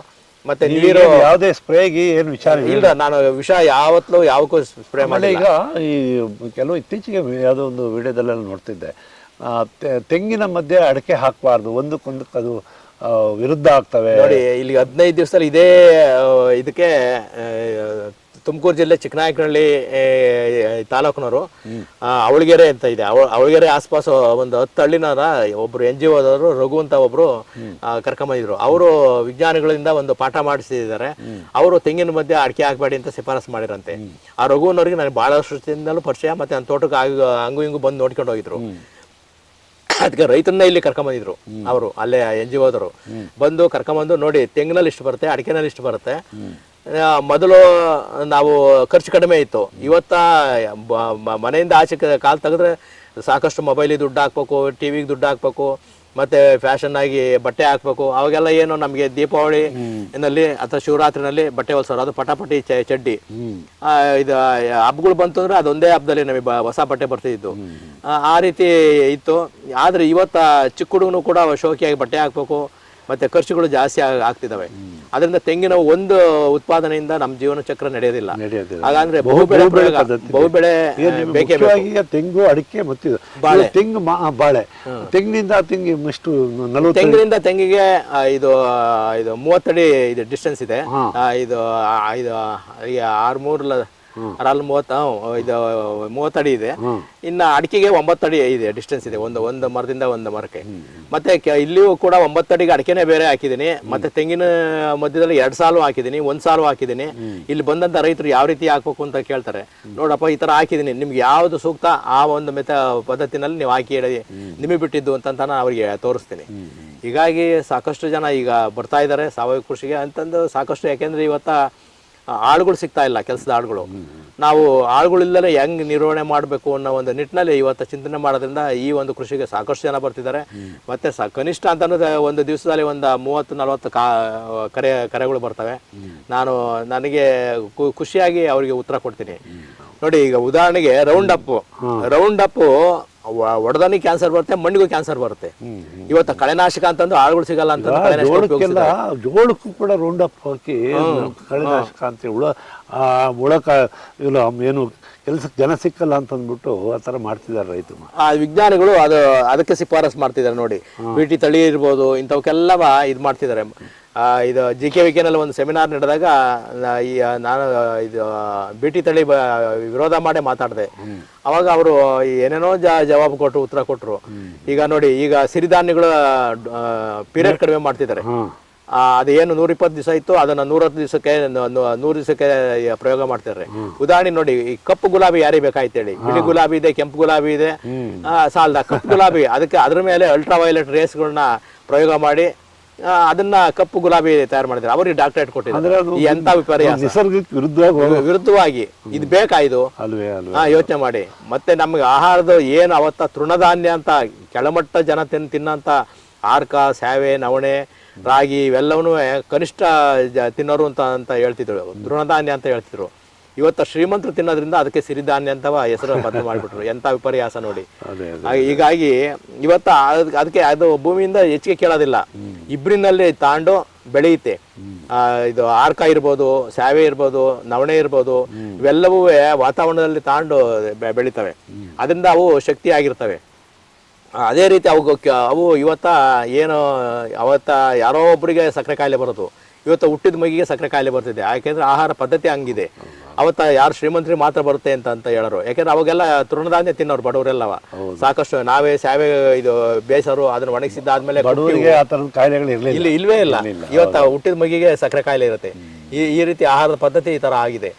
ಮತ್ತೆ ನೀರು ಯಾವುದೇ ಸ್ಪ್ರೇಗೆ ಏನು ವಿಚಾರ ಇಲ್ಲ. ನಾನು ವಿಷ ಯಾವತ್ತೂ ಯಾವಕ್ಕೂ ಸ್ಪ್ರೇ ಮಾಡಿ ಈಗ ಈ ಕೆಲವು ಇತ್ತೀಚೆಗೆ ಯಾವುದೋ ಒಂದು ವಿಡಿಯೋದಲ್ಲೆಲ್ಲ ನೋಡ್ತಿದ್ದೆ. ತೆಂಗಿನ ಮಧ್ಯೆ ಅಡಕೆ ಹಾಕಬಾರ್ದು. ಒಂದಕ್ಕೊಂದಕ್ಕೆ ಅದು ವಿರುದ್ಧ ಆಗ್ತವೆ. ನೋಡಿ ಇಲ್ಲಿ ಹದಿನೈದು ದಿವಸದಲ್ಲಿ ಇದೇ ಇದಕ್ಕೆ ತುಮಕೂರು ಜಿಲ್ಲೆ ಚಿಕ್ಕನಾಯಕನಹಳ್ಳಿ ತಾಲೂಕಿನವರು ಅವಳಿಗೆರೆ ಅಂತ ಇದೆ. ಅವಳಿಗೆರೆ ಆಸ್ಪಾಸ್ ಒಂದು ಹತ್ತು ಹಳ್ಳಿನವರ ಒಬ್ರು ಎನ್ ಜಿ ಓದವರು ರಘು ಅಂತ ಒಬ್ರು ಕರ್ಕೊಂಬಂದಿದ್ರು. ಅವರು ವಿಜ್ಞಾನಿಗಳಿಂದ ಒಂದು ಪಾಠ ಮಾಡಿಸಿದ್ದಾರೆ. ಅವರು ತೆಂಗಿನ ಮಧ್ಯೆ ಅಡಿಕೆ ಹಾಕಬೇಡಿ ಅಂತ ಶಿಫಾರಸು ಮಾಡಿರಂತೆ. ಆ ರಘುವನವ್ರಿಗೆ ನನಗೆ ಬಹಳಷ್ಟು ದಿನದಲ್ಲೂ ಪರಿಚಯ ಮತ್ತೆ ನನ್ನ ತೋಟಕ್ಕೆ ಹಂಗು ಹಿಂಗು ಬಂದು ನೋಡ್ಕೊಂಡು ಹೋಗಿದ್ರು. ಅದಕ್ಕೆ ರೈತರನ್ನ ಇಲ್ಲಿ ಕರ್ಕೊಂಬಂದಿದ್ರು ಅವರು, ಅಲ್ಲೇ ಎನ್ ಜಿ ಓದರು ಬಂದು ಕರ್ಕೊಂಬಂದು ನೋಡಿ, ತೆಂಗಿನಲ್ಲಿ ಇಷ್ಟು ಬರುತ್ತೆ, ಅಡಿಕೆನಲ್ಲಿ ಇಷ್ಟು ಬರುತ್ತೆ. ಮೊದಲು ನಾವು ಖರ್ಚು ಕಡಿಮೆ ಇತ್ತು. ಇವತ್ತ ಮನೆಯಿಂದ ಆಚೆ ಕಾಲ್ ತೆಗೆದ್ರೆ ಸಾಕಷ್ಟು ಮೊಬೈಲಿಗೆ ದುಡ್ಡು ಹಾಕ್ಬೇಕು ಟಿವಿಗೆ ದುಡ್ಡು ಹಾಕ್ಬೇಕು. ಮತ್ತೆ ಫ್ಯಾಷನ್ ಆಗಿ ಬಟ್ಟೆ ಹಾಕ್ಬೇಕು. ಅವಾಗೆಲ್ಲ ಏನು ನಮಗೆ ದೀಪಾವಳಿ ನಲ್ಲಿ ಅಥವಾ ಶಿವರಾತ್ರಿನಲ್ಲಿ ಬಟ್ಟೆ ಹೊಲ್ಸೋರು. ಅದು ಪಟಾಪಟಿ ಚ- ಚಡ್ಡಿ. ಆ, ಇದು ಹಬ್ಬಗಳು ಬಂತು ಅಂದ್ರೆ ಅದೊಂದೇ ಹಬ್ಬದಲ್ಲಿ ನಮಗೆ ಹೊಸ ಬಟ್ಟೆ ಬರ್ತಿದ್ದು. ಆ ರೀತಿ ಇತ್ತು. ಆದ್ರೆ ಇವತ್ತ ಚಿಕ್ಕ ಹುಡುಗನು ಕೂಡ ಶೋಕಿಯಾಗಿ ಬಟ್ಟೆ ಹಾಕ್ಬೇಕು. ಮತ್ತೆ ಖರ್ಚುಗಳು ಜಾಸ್ತಿ ಆಗ್- ಆಗ್ತಿದಾವೆ ಅದರಿಂದ ತೆಂಗಿನ ಒಂದು ಉತ್ಪಾದನೆಯಿಂದ ನಮ್ಮ ಜೀವನ ಚಕ್ರ ನಡೆಯೋದಿಲ್ಲ. ನಡೆಯೋದಿಲ್ಲ. ಹಾಗಂದ್ರೆ ಬಹು- ಬೆಳೆ ಬಹುಬೆಳೆ ಪ್ರಯೋಗ ಪದ್ಧತಿ. ಬಹುಬೆಳೆ ಈಗ ನಿಮ್ಗೆ ಬೇಕೇ ಬೇಕು. ಮುಖ್ಯವಾಗಿ ಈಗ ತೆಂಗು ಅಡಿಕೆ ಮತ್ತು ಬಾಳೆ. ಇದು ತೆಂಗು ಮಾ- ಬಾಳೆ. ತೆಂಗಿನಿಂದ ತೆಂಗು ಎಷ್ಟು ನಲವತ್ತು ತೆಂಗಿನಿಂದ ತೆಂಗಿಗೆ ಆ, ಇದು ಆ, ಇದು ಮೂವತ್ತಡಿ ಇದು ಡಿಸ್ಟೆನ್ಸ್ ಇದೆ. ಆ, ಇದು ಆ, ಇದು ಈ ಆರು ಮೂರು ಅರಲ್ಲಿ ಮೂವತ್ತ ಇದು ಮೂವತ್ತಡಿ ಇದೆ. ಇನ್ನು ಅಡಿಕೆಗೆ ಒಂಬತ್ತಡಿ ಇದೆ ಡಿಸ್ಟೆನ್ಸ್ ಇದೆ. ಒಂದು ಒಂದು ಮರದಿಂದ ಒಂದು ಮರಕ್ಕೆ. ಮತ್ತೆ ಇಲ್ಲಿಯೂ ಕೂಡ ಒಂಬತ್ತಡಿಗೆ ಅಡಿಕೆನೆ ಬೇರೆ ಹಾಕಿದ್ದೀನಿ. ಮತ್ತೆ ತೆಂಗಿನ ಮಧ್ಯದಲ್ಲಿ ಎರಡು ಸಾಲು ಹಾಕಿದ್ದೀನಿ ಒಂದು ಸಾಲು ಹಾಕಿದ್ದೀನಿ. ಇಲ್ಲಿ ಬಂದಂತ ರೈತರು ಯಾವ ರೀತಿ ಹಾಕ್ಬೇಕು ಅಂತ ಕೇಳ್ತಾರೆ. ನೋಡಪ್ಪ ಈ ತರ ಹಾಕಿದ್ದೀನಿ. ನಿಮ್ಗೆ ಯಾವ್ದು ಸೂಕ್ತ ಆ ಒಂದು ಮೆಥ ಪದ್ಧತಿನಲ್ಲಿ ನೀವು ಹಾಕಿ ಹೇಳಿ. ನಿಮಗೆ ಬಿಟ್ಟಿದ್ದು ಅಂತ ನಾನು ಅವರಿಗೆ ತೋರಿಸ್ತೀನಿ. ಹೀಗಾಗಿ ಸಾಕಷ್ಟು ಜನ ಈಗ ಬರ್ತಾ ಇದ್ದಾರೆ ಸಾವಯವ ಕೃಷಿಗೆ ಅಂತಂದು ಸಾಕಷ್ಟು. ಯಾಕೆಂದ್ರೆ ಇವತ್ತ ಆಳುಗಳು ಸಿಗ್ತಾ ಇಲ್ಲ ಕೆಲಸದ ಆಳುಗಳು. ನಾವು ಆಳುಗಳಿಲ್ಲದೆ ಹೆಂಗ್ ನಿರ್ವಹಣೆ ಮಾಡಬೇಕು ಅನ್ನೋ ಒಂದು ನಿಟ್ಟಿನಲ್ಲಿ ಇವತ್ತು ಚಿಂತನೆ ಮಾಡೋದ್ರಿಂದ ಈ ಒಂದು ಕೃಷಿಗೆ ಸಾಕಷ್ಟು ಜನ ಬರ್ತಿದ್ದಾರೆ. ಮತ್ತೆ ಸ ಕನಿಷ್ಠ ಅಂತ ಒಂದು ದಿವಸದಲ್ಲಿ ಒಂದು ಮೂವತ್ತು ನಲವತ್ತು ಕಾ ಕರೆ ಕರೆಗಳು ಬರ್ತವೆ. ನಾನು ನನಗೆ ಖುಷಿಯಾಗಿ ಅವರಿಗೆ ಉತ್ತರ ಕೊಡ್ತೀನಿ. ನೋಡಿ ಈಗ ಉದಾಹರಣೆಗೆ ರೌಂಡ್ ಅಪ್ ರೌಂಡ್ ಅಪ್ ಒಡದನಿ ಕ್ಯಾನ್ಸರ್ ಬರುತ್ತೆ ಮಣ್ಣಿಗೂ ಕ್ಯಾನ್ಸರ್ ಬರುತ್ತೆ. ಇವತ್ತು ಕಳೆನಾಶಕ ಅಂತಂದು ಆಳುಗಳು ಸಿಗಲ್ಲ ಅಂತ ಜೋಳಕ್ಕೆಲ್ಲ. ಜೋಳಕ್ಕೂ ಕೂಡ ರೌಂಡ್ ಅಪ್ ಹಾಕಿ ಕಳೆನಾಶಕ ಅಂತ ಹುಳ ಆ ಇಲ್ಲ ಏನು ಕೆಲ್ಸಕ್ಕೆ ಜನ ಸಿಕ್ಕಲ್ಲ ಅಂತಂದ್ಬಿಟ್ಟು ಆ ಥರ ಮಾಡ್ತಿದ್ದಾರೆ ರೈತರು. ಆ ವಿಜ್ಞಾನಿಗಳು ಅದು ಅದಕ್ಕೆ ಶಿಫಾರಸ್ ಮಾಡ್ತಿದ್ದಾರೆ ನೋಡಿ. ಬಿಟಿ ತಳಿ ಇರ್ಬೋದು ಇಂಥವಕ್ಕೆಲ್ಲ ಇದು ಮಾಡ್ತಿದ್ದಾರೆ. ಇದು ಜಿ ಕೆ ವಿಕೆನಲ್ಲಿ ಒಂದು ಸೆಮಿನಾರ್ ನಡೆದಾಗ ಈ ನಾನು ಇದು ಬಿ ಟಿ ತಳಿ ವಿರೋಧ ಮಾಡೇ ಮಾತಾಡಿದೆ. ಅವಾಗ ಅವರು ಏನೇನೋ ಜ ಜವಾಬು ಕೊಟ್ಟರು ಉತ್ತರ ಕೊಟ್ಟರು ಈಗ ನೋಡಿ ಈಗ ಸಿರಿಧಾನ್ಯಗಳ ಪೀರಿಯಡ್ ಕಡಿಮೆ ಮಾಡ್ತಿದ್ದಾರೆ. ಅದೇನು ಅದು ಏನು ನೂರ ಇಪ್ಪತ್ತು ದಿವಸ ಇತ್ತು ಅದನ್ನ ನೂರತ್ತು ದಿವಸಕ್ಕೆ ನೂರು ದಿವಸಕ್ಕೆ ಪ್ರಯೋಗ ಮಾಡ್ತಿದ್ದಾರೆ. ಉದಾಹರಣೆ ನೋಡಿ ಈ ಕಪ್ಪು ಗುಲಾಬಿ ಯಾರಿಗೆ ಬೇಕಾಯ್ತು ಹೇಳಿ. ಬಿಳಿ ಗುಲಾಬಿ ಇದೆ ಕೆಂಪು ಗುಲಾಬಿ ಇದೆ. ಸಾಲದ ಕಪ್ಪು ಗುಲಾಬಿ. ಅದಕ್ಕೆ ಅದ್ರ ಮೇಲೆ ಅಲ್ಟ್ರಾ ವೈಲೆಟ್ ರೇಸ್ಗಳನ್ನ ಪ್ರಯೋಗ ಮಾಡಿ ಅದನ್ನ ಕಪ್ಪು ಗುಲಾಬಿ ತಯಾರು ಮಾಡಿದ್ರೆ ಅವರಿಗೆ ಡಾಕ್ಟರೇಟ್ ಕೊಟ್ಟಿದ್ರು ಕೊಟ್ಟಿದ್ದಾರೆ ಎಂತ ವಿಪರ್ಯಾಸ. ನಿಸರ್ಗಕ್ಕೆ ವಿರುದ್ಧವಾಗಿ ವಿರುದ್ಧವಾಗಿ ಇದು ಬೇಕಾ ಇದು? ಹಾ ಯೋಚನೆ ಮಾಡಿ. ಮತ್ತೆ ನಮ್ಗೆ ಆಹಾರದ ಏನು ಅವತ್ತ ತೃಣಧಾನ್ಯ ಅಂತ ಕೆಳಮಟ್ಟ ಜನ ತಿನ್ ತಿನ್ನಂತ ಆರ್ಕ ಸ್ಯಾವೆ ನವಣೆ ರಾಗಿ ಇವೆಲ್ಲವನ್ನೂ ಕನಿಷ್ಠ ತಿನ್ನೋರು ಅಂತ ಅಂತ ಹೇಳ್ತಿದ್ರು. ತೃಣಧಾನ್ಯ ಅಂತ ಹೇಳ್ತಿದ್ರು. ಇವತ್ತು ಶ್ರೀಮಂತರು ತಿನ್ನೋದ್ರಿಂದ ಅದಕ್ಕೆ ಸಿರಿಧಾನ್ಯ ಅಂತ ಹೆಸರು ಬದಲು ಮಾಡಿಬಿಟ್ರು. ಎಂತ ವಿಪರ್ಯಾಸ ನೋಡಿ. ಹೀಗಾಗಿ ಇವತ್ತು ಅದ್- ಅದಕ್ಕೆ ಅದು ಭೂಮಿಯಿಂದ ಹೆಚ್ಚಿಗೆ ಕೇಳೋದಿಲ್ಲ. ಇಬ್ಬರಿನಲ್ಲಿ ತಾಂಡು ಬೆಳೆಯುತ್ತೆ. ಆ, ಇದು ಆರ್ಕ ಇರ್ಬೋದು ಸಾವೆ ಇರ್ಬೋದು ನವಣೆ ಇರ್ಬೋದು ಇವೆಲ್ಲವೂ ವಾತಾವರಣದಲ್ಲಿ ತಾಂಡು ಬೆಳಿತವೆ. ಅದರಿಂದ ಅವು ಶಕ್ತಿ ಆಗಿರ್ತವೆ ಅದೇ ರೀತಿ ಅವು ಅವು ಇವತ್ತ ಏನು ಅವತ್ತ ಯಾರೋ ಒಬ್ಬರಿಗೆ ಸಕ್ಕರೆ ಕಾಯಿಲೆ ಬರೋದು. ಇವತ್ತು ಹುಟ್ಟಿದ ಮಗಿಗೆ ಸಕ್ಕರೆ ಕಾಯಿಲೆ ಬರ್ತಿದೆ. ಯಾಕೆಂದ್ರೆ ಆಹಾರ ಪದ್ಧತಿ ಹಂಗಿದೆ. ಅವತ್ತ ಯಾರು ಶ್ರೀಮಂತರಿಗೆ ಮಾತ್ರ ಬರುತ್ತೆ ಅಂತ ಅಂತ ಹೇಳೋರು. ಯಾಕಂದ್ರೆ ಅವಾಗೆಲ್ಲ ತೃಣಧಾನ್ಯ ತಿನ್ನೋರು ಬಡವರೆಲ್ಲವ. ಸಾಕಷ್ಟು ನಾವೇ ಸಾವೆ ಇದು ಬೇಸರು ಅದನ್ನ ಒಣಗಿಸಿದ್ದಾದ್ಮೇಲೆ ಬಡವರಿಗೆ ಆ ಥರದ ಕಾಯಿಲೆಗಳು ಇರಲಿಲ್ಲ. ಇಲ್ಲಿ ಇಲ್ವೇ ಇಲ್ಲ. ಇವತ್ತ ಹುಟ್ಟಿದ ಮಗಿಗೆ ಸಕ್ಕರೆ ಕಾಯಿಲೆ ಇರುತ್ತೆ. ಈ ಈ ರೀತಿ ಆಹಾರದ ಪದ್ಧತಿ ಈ ತರ ಆಗಿದೆ.